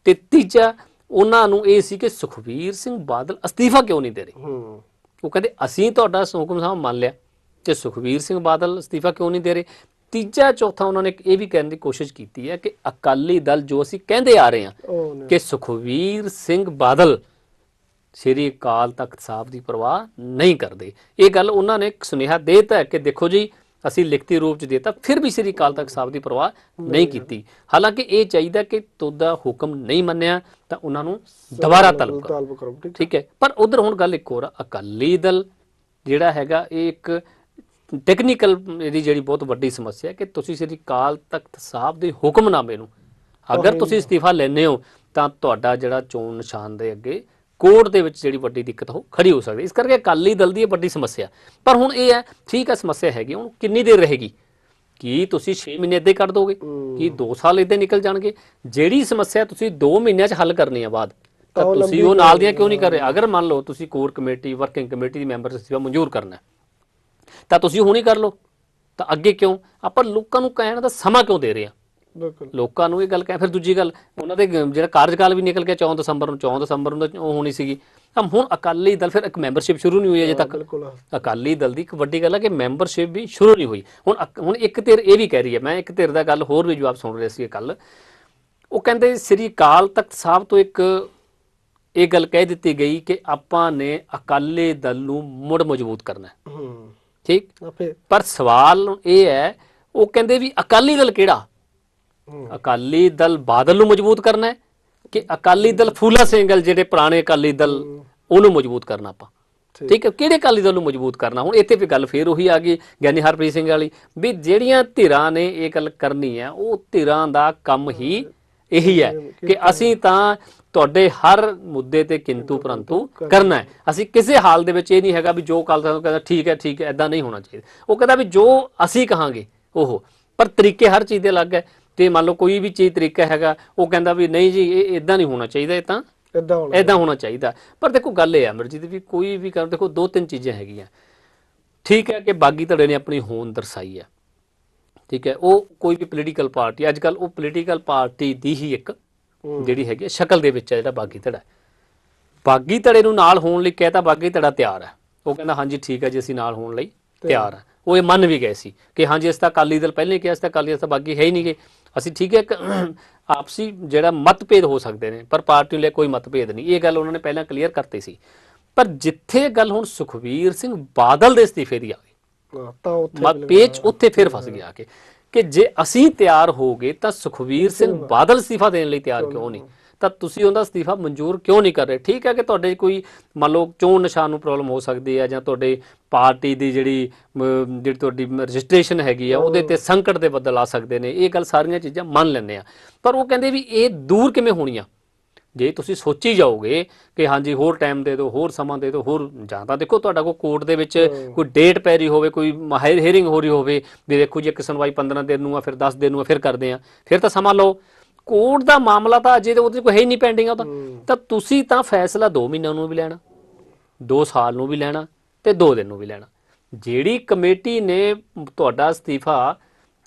ਤੇ ਤੀਜਾ ਉਹਨਾਂ ਨੂੰ ਇਹ ਸੀ ਕਿ ਸੁਖਵੀਰ ਸਿੰਘ ਬਾਦਲ ਅਸਤੀਫਾ ਕਿਉਂ ਨਹੀਂ ਦੇ ਰਹੇ? ਉਹ ਕਹਿੰਦੇ ਅਸੀਂ ਤੁਹਾਡਾ ਹੁਕਮ ਸਾਹਿਬ ਮੰਨ ਲਿਆ ਤੇ ਸੁਖਵੀਰ ਸਿੰਘ ਬਾਦਲ ਅਸਤੀਫਾ ਕਿਉਂ ਨਹੀਂ ਦੇ ਰਹੇ? ਤੀਜਾ ਚੌਥਾ ਉਹਨਾਂ ਨੇ ਇਹ ਵੀ ਕਹਿਣ ਦੀ ਕੋਸ਼ਿਸ਼ ਕੀਤੀ ਹੈ ਕਿ ਅਕਾਲੀ ਦਲ ਜੋ ਅਸੀਂ ਕਹਿੰਦੇ ਆ ਰਹੇ ਹਾਂ ਕਿ ਸੁਖਵੀਰ ਸਿੰਘ ਬਾਦਲ ਸ੍ਰੀ ਅਕਾਲ ਤਖਤ ਸਾਹਿਬ ਦੀ ਪਰਵਾਹ ਨਹੀਂ ਕਰਦੇ। ਇਹ ਗੱਲ ਉਹਨਾਂ ਨੇ ਸੁਨੇਹਾ ਦੇਤਾ ਹੈ ਕਿ ਦੇਖੋ ਜੀ ਅਸੀਂ ਲਿਖਤੀ ਰੂਪ ਚ ਦੇਤਾ ਫਿਰ ਵੀ ਸ੍ਰੀ ਅਕਾਲ ਤਖਤ ਸਾਹਿਬ ਦੀ ਪਰਵਾਹ ਨਹੀਂ ਕੀਤੀ। ਹਾਲਾਂਕਿ ਇਹ ਚਾਹੀਦਾ ਕਿ ਤੁਹਾਡਾ ਹੁਕਮ ਨਹੀਂ ਮੰਨਿਆ ਤਾਂ ਉਹਨਾਂ ਨੂੰ ਦੁਬਾਰਾ ਤਲਬ ਕਰੋ। ਠੀਕ ਹੈ? ਪਰ ਉਧਰ ਹੁਣ ਗੱਲ ਇੱਕ ਹੋਰ ਅਕਾਲੀ ਦਲ ਜਿਹੜਾ ਹੈਗਾ ਇਹ ਇੱਕ ਟੈਕਨੀਕਲ ਇਹਦੀ ਜਿਹੜੀ ਬਹੁਤ ਵੱਡੀ ਸਮੱਸਿਆ ਹੈ ਕਿ ਤੁਸੀਂ ਸ੍ਰੀ ਅਕਾਲ ਤਖਤ ਸਾਹਿਬ ਦੇ ਹੁਕਮਨਾਮੇ ਨੂੰ ਅਗਰ ਤੁਸੀਂ ਇਸਤੀਫਾ ਲੈਂਦੇ ਹੋ ਤਾਂ ਤੁਹਾਡਾ ਜਿਹੜਾ ਚੋਣ ਨਿਸ਼ਾਨ ਦੇ ਅੱਗੇ ਕੋਰਟ ਦੇ ਵਿੱਚ ਜਿਹੜੀ ਵੱਡੀ ਦਿੱਕਤ ਉਹ ਖੜੀ ਹੋ ਸਕਦੀ ਹੈ। ਇਸ ਕਰਕੇ ਅਕਾਲੀ ਦਲ ਦੀ ਇਹ ਵੱਡੀ ਸਮੱਸਿਆ। ਪਰ ਹੁਣ ਇਹ ਹੈ ਠੀਕ ਹੈ ਸਮੱਸਿਆ ਹੈਗੀ ਹੁਣ ਕਿੰਨੀ ਦੇਰ ਰਹੇਗੀ? ਕੀ ਤੁਸੀਂ 6 ਮਹੀਨੇ ਇੱਦਾਂ ਹੀ ਕੱਢ ਦੋਗੇ? ਕੀ 2 ਸਾਲ ਇੱਦਾਂ ਨਿਕਲ ਜਾਣਗੇ? ਜਿਹੜੀ ਸਮੱਸਿਆ ਤੁਸੀਂ 2 ਮਹੀਨਿਆਂ 'ਚ ਹੱਲ ਕਰਨੀ ਆ ਬਾਅਦ ਤਾਂ ਤੁਸੀਂ ਉਹ ਨਾਲ ਦੀਆਂ ਕਿਉਂ ਨਹੀਂ ਕਰ ਰਹੇ? ਅਗਰ ਮੰਨ ਲਓ ਤੁਸੀਂ ਕੋਰ ਕਮੇਟੀ ਵਰਕਿੰਗ ਕਮੇਟੀ ਦੀ ਮੈਂਬਰ ਇਸਤੀਫਾ ਮਨਜ਼ੂਰ ਕਰਨਾ ਹੈ, ਤਾਂ ਤੁਸੀਂ ਹੁਣ ਹੀ ਕਰ ਲਓ। ਤਾਂ ਅੱਗੇ ਕਿਉਂ? ਆਪਾਂ ਲੋਕਾਂ ਨੂੰ ਕਹਿਣ ਦਾ ਸਮਾਂ ਕਿਉਂ ਦੇ ਰਹੇ ਆ? ਬਿਲਕੁਲ। ਲੋਕਾਂ ਨੂੰ ਇਹ ਗੱਲ ਕਹਿ ਫਿਰ ਦੂਜੀ ਗੱਲ ਉਹਨਾਂ ਦੇ ਜਿਹੜਾ ਕਾਰਜਕਾਲ ਵੀ ਨਿਕਲ ਗਿਆ 14 ਦਸੰਬਰ ਨੂੰ 14 ਦਸੰਬਰ ਨੂੰ ਉਹ ਹੋਣੀ ਸੀਗੀ। ਤਾਂ ਹੁਣ ਅਕਾਲੀ ਦਲ ਫਿਰ ਇੱਕ ਮੈਂਬਰਸ਼ਿਪ ਸ਼ੁਰੂ ਨਹੀਂ ਹੋਈ ਅਜੇ ਤੱਕ। ਬਿਲਕੁਲ ਅਕਾਲੀ ਦਲ ਦੀ ਇੱਕ ਵੱਡੀ ਗੱਲ ਹੈ ਕਿ ਮੈਂਬਰਸ਼ਿਪ ਵੀ ਸ਼ੁਰੂ ਨਹੀਂ ਹੋਈ। ਹੁਣ ਹੁਣ ਇੱਕ ਧਿਰ ਇਹ ਵੀ ਕਹਿ ਰਹੀ ਹੈ ਮੈਂ ਇੱਕ ਧਿਰ ਦਾ ਗੱਲ ਹੋਰ ਵੀ ਜਵਾਬ ਸੁਣ ਰਿਹਾ ਸੀ ਕੱਲ ਉਹ ਕਹਿੰਦੇ ਸ੍ਰੀ ਅਕਾਲ ਤਖਤ ਸਾਹਿਬ ਤੋਂ ਇੱਕ ਇਹ ਗੱਲ ਕਹਿ ਦਿੱਤੀ ਗਈ ਕਿ ਆਪਾਂ ਨੇ ਅਕਾਲੀ ਦਲ ਨੂੰ ਮੁੜ ਮਜ਼ਬੂਤ ਕਰਨਾ ਹੈ। ਠੀਕ? ਪਰ ਸਵਾਲ ਇਹ ਹੈ ਉਹ ਕਹਿੰਦੇ ਵੀ ਅਕਾਲੀ ਦਲ ਕਿਹੜਾ। ਅਕਾਲੀ ਦਲ ਬਾਦਲ ਨੂੰ ਮਜ਼ਬੂਤ ਕਰਨਾ ਹੈ ਕਿ ਅਕਾਲੀ ਦਲ ਫੂਲਾ ਸਿੰਘਲ ਜਿਹੜੇ ਪੁਰਾਣੇ ਅਕਾਲੀ ਦਲ ਉਹਨੂੰ ਮਜ਼ਬੂਤ ਕਰਨਾ ਆਪਾਂ। ਠੀਕ। ਹੈ ਕਿਹੜੇ ਅਕਾਲੀ ਦਲ ਨੂੰ ਮਜ਼ਬੂਤ ਕਰਨਾ? ਹੁਣ ਇੱਥੇ ਵੀ ਗੱਲ ਫੇਰ ਉਹੀ ਆ ਗਈ ਗਿਆਨੀ ਹਰਪ੍ਰੀਤ ਸਿੰਘ ਵਾਲੀ ਵੀ ਜਿਹੜੀਆਂ ਧਿਰਾਂ ਨੇ ਇਹ ਗੱਲ ਕਰਨੀ ਹੈ ਉਹ ਧਿਰਾਂ ਦਾ ਕੰਮ ਹੀ ਇਹੀ ਹੈ ਕਿ ਅਸੀਂ ਤਾਂ ਤੁਹਾਡੇ ਹਰ ਮੁੱਦੇ ਤੇ ਕਿੰਤੂ ਪਰੰਤੂ ਕਰਨਾ ਹੈ। ਅਸੀਂ ਕਿਸੇ ਹਾਲ ਦੇ ਵਿੱਚ ਇਹ ਨਹੀਂ ਹੈਗਾ ਵੀ ਜੋ ਕੱਲ ਸਾਨੂੰ ਕਹਿੰਦਾ ਠੀਕ ਹੈ ਠੀਕ ਹੈ ਐਦਾਂ ਨਹੀਂ ਹੋਣਾ ਚਾਹੀਦਾ। ਉਹ ਕਹਿੰਦਾ ਵੀ ਜੋ ਅਸੀਂ ਕਹਾਂਗੇ ਉਹ। ਪਰ ਤਰੀਕੇ ਹਰ ਚੀਜ਼ ਦੇ ਅਲੱਗ ਹੈ। ਤੇ ਮੰਨ ਲਓ ਕੋਈ ਵੀ ਚੀਜ਼ ਤਰੀਕਾ ਹੈਗਾ ਉਹ ਕਹਿੰਦਾ ਵੀ ਨਹੀਂ ਜੀ ਇਹ ਇਦਾਂ ਨਹੀਂ ਹੋਣਾ ਚਾਹੀਦਾ ਇਹ ਤਾਂ। ਇਦਾਂ ਹੋਣਾ ਇਦਾਂ ਹੋਣਾ ਚਾਹੀਦਾ। ਪਰ ਦੇਖੋ ਗੱਲ ਇਹ ਹੈ ਅਮਰਜੀਤ ਵੀ ਕੋਈ ਵੀ ਕਰ ਦੇਖੋ ਦੋ ਤਿੰਨ ਚੀਜ਼ਾਂ ਹੈਗੀਆਂ। ਠੀਕ ਹੈ ਕਿ ਬਾਗੀ ਧੜੇ ਨੇ ਆਪਣੀ ਹੋਂਦ ਦਰਸਾਈ ਹੈ ਠੀਕ ਹੈ ਉਹ ਕੋਈ ਵੀ ਪੋਲੀਟੀਕਲ ਪਾਰਟੀ ਅੱਜ ਕੱਲ ਉਹ ਪੋਲੀਟੀਕਲ ਪਾਰਟੀ ਦੀ ਹੀ ਇੱਕ ਜਿਹੜੀ ਹੈਗੀ ਸ਼ਕਲ ਦੇ ਵਿੱਚ ਹੈ ਜਿਹੜਾ ਬਾਗੀ ਧੜਾ। ਬਾਗੀ ਧੜੇ ਨੂੰ ਨਾਲ ਹੋਣ ਲਈ ਕਹਿਤਾ ਬਾਗੀ ਧੜਾ ਤਿਆਰ ਹੈ ਉਹ ਕਹਿੰਦਾ ਹਾਂਜੀ ਠੀਕ ਹੈ ਜੀ ਅਸੀਂ ਨਾਲ ਹੋਣ ਲਈ ਤਿਆਰ। ਹੈ ਉਹ ਇਹ ਮੰਨ ਵੀ ਗਏ ਸੀ ਕਿ ਹਾਂਜੀ ਅਸੀਂ ਤਾਂ ਅਕਾਲੀ ਦਲ ਪਹਿਲੇ ਕਿਹਾ ਸੀ ਤਾਂ ਅਕਾਲੀ ਦਲ ਤਾਂ ਬਾਗੀ ਹੈ ਹੀ ਨਹੀਂਗੇ ਅਸੀਂ ਠੀਕ ਹੈ ਇੱਕ ਆਪਸੀ ਜਿਹੜਾ ਮਤਭੇਦ ਹੋ ਸਕਦੇ ਨੇ ਪਰ ਪਾਰਟੀ ਲਈ ਕੋਈ ਮਤਭੇਦ ਨਹੀਂ। ਇਹ ਗੱਲ ਉਹਨਾਂ ਨੇ ਪਹਿਲਾਂ ਕਲੀਅਰ ਕਰਤੀ ਸੀ। ਪਰ ਜਿੱਥੇ ਗੱਲ ਹੁਣ ਸੁਖਵੀਰ ਸਿੰਘ ਬਾਦਲ ਦੇ ਅਸਤੀਫੇ ਦੀ ਆ ਗਈ ਤਾਂ ਉੱਥੇ ਮਤ ਪੇਚ ਉੱਥੇ ਫਿਰ ਫਸ ਗਿਆ ਕਿ। ਕਿ ਜੇ ਅਸੀਂ ਤਿਆਰ ਹੋ ਗਏ ਤਾਂ ਸੁਖਵੀਰ ਸਿੰਘ ਬਾਦਲ ਅਸਤੀਫਾ ਦੇਣ ਲਈ ਤਿਆਰ ਕਿਉਂ ਨਹੀਂ? ਤਾਂ ਤੁਸੀਂ ਉਹਦਾ ਅਸਤੀਫਾ ਮਨਜ਼ੂਰ ਕਿਉਂ ਨਹੀਂ ਕਰ ਰਹੇ? ਠੀਕ ਹੈ ਕਿ ਤੁਹਾਡੇ ਕੋਈ ਮੰਨ ਲਓ ਚੋਣ ਨਿਸ਼ਾਨ ਨੂੰ ਪ੍ਰੋਬਲਮ ਹੋ ਸਕਦੀ ਹੈ ਜਾਂ ਤੁਹਾਡੇ ਪਾਰਟੀ ਦੀ ਜਿਹੜੀ ਜਿਹੜੀ ਤੁਹਾਡੀ ਰਜਿਸਟ੍ਰੇਸ਼ਨ ਹੈਗੀ ਆ ਉਹਦੇ ਤੇ ਸੰਕਟ ਦੇ ਬੱਦਲ ਆ ਸਕਦੇ ਨੇ। ਇਹ ਗੱਲ ਸਾਰੀਆਂ ਚੀਜ਼ਾਂ ਮੰਨ ਲੈਂਦੇ ਆ। ਪਰ ਉਹ ਕਹਿੰਦੇ ਵੀ ਇਹ ਦੂਰ ਕਿਵੇਂ ਹੋਣੀਆਂ? ਜੇ ਤੁਸੀਂ ਸੋਚੀ ਜਾਓਗੇ ਕਿ ਹਾਂਜੀ ਹੋਰ ਟਾਈਮ ਦੇ ਦਿਓ ਹੋਰ ਸਮਾਂ ਦੇ ਦਿਓ ਹੋਰ ਜਾਂ ਤਾਂ ਦੇਖੋ ਤੁਹਾਡਾ ਕੋਈ ਕੋਰਟ ਦੇ ਵਿੱਚ ਕੋਈ ਡੇਟ ਪੈ ਰਹੀ ਹੋਵੇ ਕੋਈ ਹੀਅਰਿੰਗ ਹੋ ਰਹੀ ਹੋਵੇ ਵੀ ਦੇਖੋ ਜੀ ਇੱਕ ਸੁਣਵਾਈ 15 ਦਿਨ ਨੂੰ ਆ ਫਿਰ 10 ਦਿਨ ਨੂੰ ਆ ਫਿਰ ਕਰਦੇ ਆ। ਫਿਰ ਤਾਂ ਸਮਾਂ ਲਓ। ਕੋਰਟ ਦਾ ਮਾਮਲਾ ਤਾਂ ਅਜੇ ਤੇ ਉਹਦੇ ਕੋਈ ਹੈ ਹੀ ਨਹੀਂ ਪੈਂਡਿੰਗ ਆ ਉਹ ਤਾਂ। ਤਾਂ ਤੁਸੀਂ ਤਾਂ ਫੈਸਲਾ 2 ਮਹੀਨਿਆਂ ਨੂੰ ਵੀ ਲੈਣਾ 2 ਸਾਲ ਨੂੰ ਵੀ ਲੈਣਾ ਤੇ 2 ਦਿਨ ਨੂੰ ਵੀ ਲੈਣਾ। ਜਿਹੜੀ ਕਮੇਟੀ ਨੇ ਤੁਹਾਡਾ ਅਸਤੀਫਾ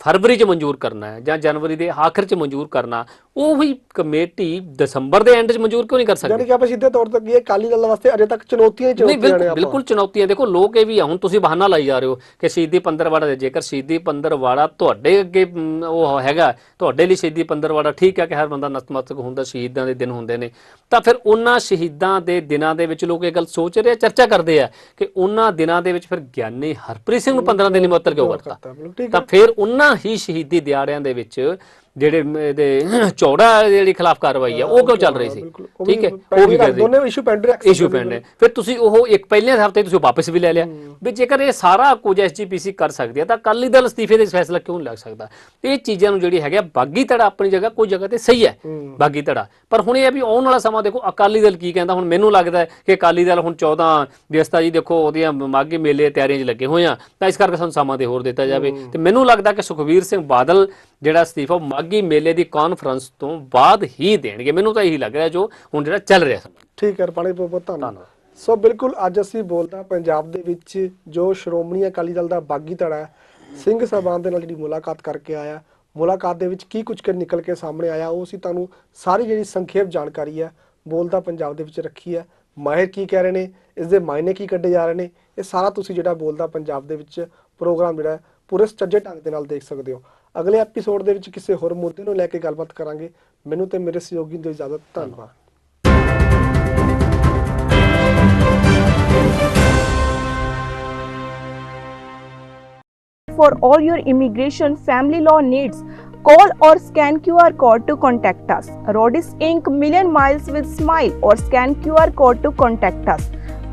ਫਰਵਰੀ 'ਚ ਮਨਜ਼ੂਰ ਕਰਨਾ ਹੈ ਜਾਂ ਜਨਵਰੀ ਦੇ ਆਖਰ 'ਚ ਮਨਜ਼ੂਰ ਕਰਨਾ ਉਹ ਹੀ ਕਮੇਟੀ ਦਸੰਬਰ ਦੇ ਐਂਡ 'ਚ ਮਨਜ਼ੂਰ ਕਿਉਂ ਨਹੀਂ ਕਰ ਸਕਦੀ? ਯਾਨੀ ਕਿ ਆਪਾਂ ਸਿੱਧੇ ਤੌਰ ਤੇ ਕੀ ਅਕਾਲੀ ਦਲ ਵਾਸਤੇ ਅਜੇ ਤੱਕ ਚੁਣੌਤੀਆਂ ਹੀ ਚੁਣੌਤੀਆਂ ਨੇ ਬਿਲਕੁਲ ਚੁਣੌਤੀਆਂ ਦੇਖੋ ਲੋਕ ਇਹ ਵੀ ਆ ਹੁਣ ਤੁਸੀਂ ਬਹਾਨਾ ਲਾਈ ਜਾ ਰਹੇ ਹੋ ਕਿ ਸ਼ਹੀਦੀ ਪੰਦਰਵਾੜਾ ਦੇ ਜੇਕਰ ਸ਼ਹੀਦੀ ਪੰਦਰਵਾੜਾ ਤੁਹਾਡੇ ਅੱਗੇ ਉਹ ਹੈਗਾ ਤੁਹਾਡੇ ਲਈ ਸ਼ਹੀਦੀ ਪੰਦਰਵਾੜਾ ਠੀਕ ਹੈ ਕਿ ਹਰ ਬੰਦਾ ਨਤਮਸਤਕ ਹੁੰਦਾ ਸ਼ਹੀਦਾਂ ਦੇ ਦਿਨ ਹੁੰਦੇ ਨੇ ਤਾਂ ਫਿਰ ਉਹਨਾਂ ਸ਼ਹੀਦਾਂ ਦੇ ਦਿਨਾਂ ਦੇ ਵਿੱਚ ਲੋਕ ਇਹ ਗੱਲ ਸੋਚ ਰਹੇ ਆ ਚਰਚਾ ਕਰਦੇ ਆ ਕਿ ਉਹਨਾਂ ਦਿਨਾਂ ਦੇ ਵਿੱਚ ਫਿਰ ਗਿਆਨੀ ਹਰਪ੍ਰੀਤ ਸਿੰਘ ਨੂੰ 15 ਦਿਨ ਲਈ ਮੁਅੱਤਲ ਕਿਉਂ ਕਰਤਾ? ਤਾਂ ਫਿਰ ਉਹਨਾਂ ਹੀ ਸ਼ਹੀਦੀ ਦਿਹਾੜਿਆਂ ਦੇ ਵਿੱਚ ਜਿਹੜੇ ਇਹਦੇ ਚੌੜਾ ਜਿਹੜੀ ਖਿਲਾਫ ਕਾਰਵਾਈ ਆ ਉਹ ਕਿਉਂ ਚੱਲ ਰਹੀ ਸੀ? ਠੀਕ ਹੈ ਉਹ ਵੀ ਕਰਦੇ ਦੋਨੇ ਇਸ਼ੂ ਪੈਂਡ ਇਸ਼ੂ ਪੈਂਡ ਹੈ ਫਿਰ ਤੁਸੀਂ ਉਹ ਇੱਕ ਪਹਿਲੇ ਹਫ਼ਤੇ ਤੁਸੀਂ ਵਾਪਸ ਵੀ ਲੈ ਲਿਆ। ਵੀ ਜੇਕਰ ਇਹ ਸਾਰਾ ਕੁਝ ਐਸਜੀਪੀਸੀ ਕਰ ਸਕਦੀ ਹੈ ਤਾਂ ਅਕਾਲੀ ਦਲ ਅਸਤੀਫੇ ਦੇ ਫੈਸਲਾ ਕਿਉਂ ਨਹੀਂ ਲੱਗ ਸਕਦਾ? ਇਹ ਚੀਜ਼ਾਂ ਨੂੰ ਜਿਹੜੀ ਹੈਗਾ ਬਾਗੀ ਧੜਾ ਆਪਣੀ ਜਗ੍ਹਾ ਕੋਈ ਜਗ੍ਹਾ ਤੇ ਸਹੀ ਹੈ ਬਾਗੀ ਧੜਾ। ਪਰ ਹੁਣ ਇਹ ਹੈ ਵੀ ਆਉਣ ਵਾਲਾ ਸਮਾਂ ਦੇਖੋ ਅਕਾਲੀ ਦਲ ਕੀ ਕਹਿੰਦਾ ਹੁਣ ਮੈਨੂੰ ਲੱਗਦਾ ਹੈ ਕਿ ਅਕਾਲੀ ਦਲ ਹੁਣ 14 ਵਿਅਸਤਾ ਜੀ ਦੇਖੋ ਉਹਦੀਆਂ ਮਾਗੇ ਮੇਲੇ ਤਿਆਰੀਆਂ 'ਚ ਲੱਗੇ ਹੋਏ ਆ ਤਾਂ ਇਸ ਕਰਕੇ ਸਾਨੂੰ ਸਮਾਂ ਦੇ ਹੋਰ ਦਿੱਤਾ ਜਾਵੇ। ਤੇ ਮੈਨੂੰ ਲੱਗਦਾ ਕਿ ਸੁਖਵੀਰ ਸਿੰਘ ਬਾਦਲ ਜਿਹੜਾ ਅਸਤੀਫਾ ਮਾਗੀ ਮੇਲੇ ਦੀ ਕਾਨਫਰੰਸ ਤੋਂ ਬਾਅਦ ਹੀ ਦੇਣਗੇ। ਮੈਨੂੰ ਤਾਂ ਇਹੀ ਲੱਗ ਰਿਹਾ ਜੋ ਹੁਣ ਜਿਹੜਾ ਚੱਲ ਰਿਹਾ। ਠੀਕ ਹੈ ਰਪਾਣੀ ਬਹੁਤ ਬਹੁਤ ਧੰਨਵਾਦ। ਸੋ ਬਿਲਕੁਲ ਅੱਜ ਅਸੀਂ ਬੋਲਦਾ ਪੰਜਾਬ ਦੇ ਵਿੱਚ ਜੋ ਸ਼੍ਰੋਮਣੀ ਅਕਾਲੀ ਦਲ ਦਾ ਬਾਗੀ ਧੜਾ ਹੈ ਸਿੰਘ ਸਾਹਿਬਾਨ ਦੇ ਨਾਲ ਜਿਹੜੀ ਮੁਲਾਕਾਤ ਕਰਕੇ ਆਇਆ ਮੁਲਾਕਾਤ ਦੇ ਵਿੱਚ ਕੀ ਕੁਝ ਕਰ ਨਿਕਲ ਕੇ ਸਾਹਮਣੇ ਆਇਆ ਉਹ ਅਸੀਂ ਤੁਹਾਨੂੰ ਸਾਰੀ ਜਿਹੜੀ ਸੰਖੇਪ ਜਾਣਕਾਰੀ ਹੈ ਬੋਲਦਾ ਪੰਜਾਬ ਦੇ ਵਿੱਚ ਰੱਖੀ ਹੈ। ਮਾਹਿਰ ਕੀ ਕਹਿ ਰਹੇ ਨੇ ਇਸ ਦੇ ਮਾਇਨੇ ਕੀ ਕੱਢੇ ਜਾ ਰਹੇ ਨੇ ਇਹ ਸਾਰਾ ਤੁਸੀਂ ਜਿਹੜਾ ਬੋਲਦਾ ਪੰਜਾਬ ਦੇ ਵਿੱਚ ਪ੍ਰੋਗਰਾਮ ਜਿਹੜਾ ਪੂਰੇ ਸੁਚੱਜੇ ਢੰਗ ਦੇ ਨਾਲ ਦੇਖ ਸਕਦੇ ਹੋ ਅਗਲੇ ਐਪੀਸੋਡ ਦੇ ਵਿੱਚ ਕਿਸੇ ਹੋਰ ਮੁੱਦੇ ਨੂੰ ਲੈ ਕੇ ਗੱਲਬਾਤ ਕਰਾਂਗੇ ਮੈਨੂੰ ਤੇ ਮੇਰੇ ਸਹਿਯੋਗੀ ਦੀ ਇਜਾਜ਼ਤ ਧੰਨਵਾਦ For all your immigration family law needs, call or scan QR code to contact us. Rodis Inc. Million Miles with Smile or scan QR code to contact us.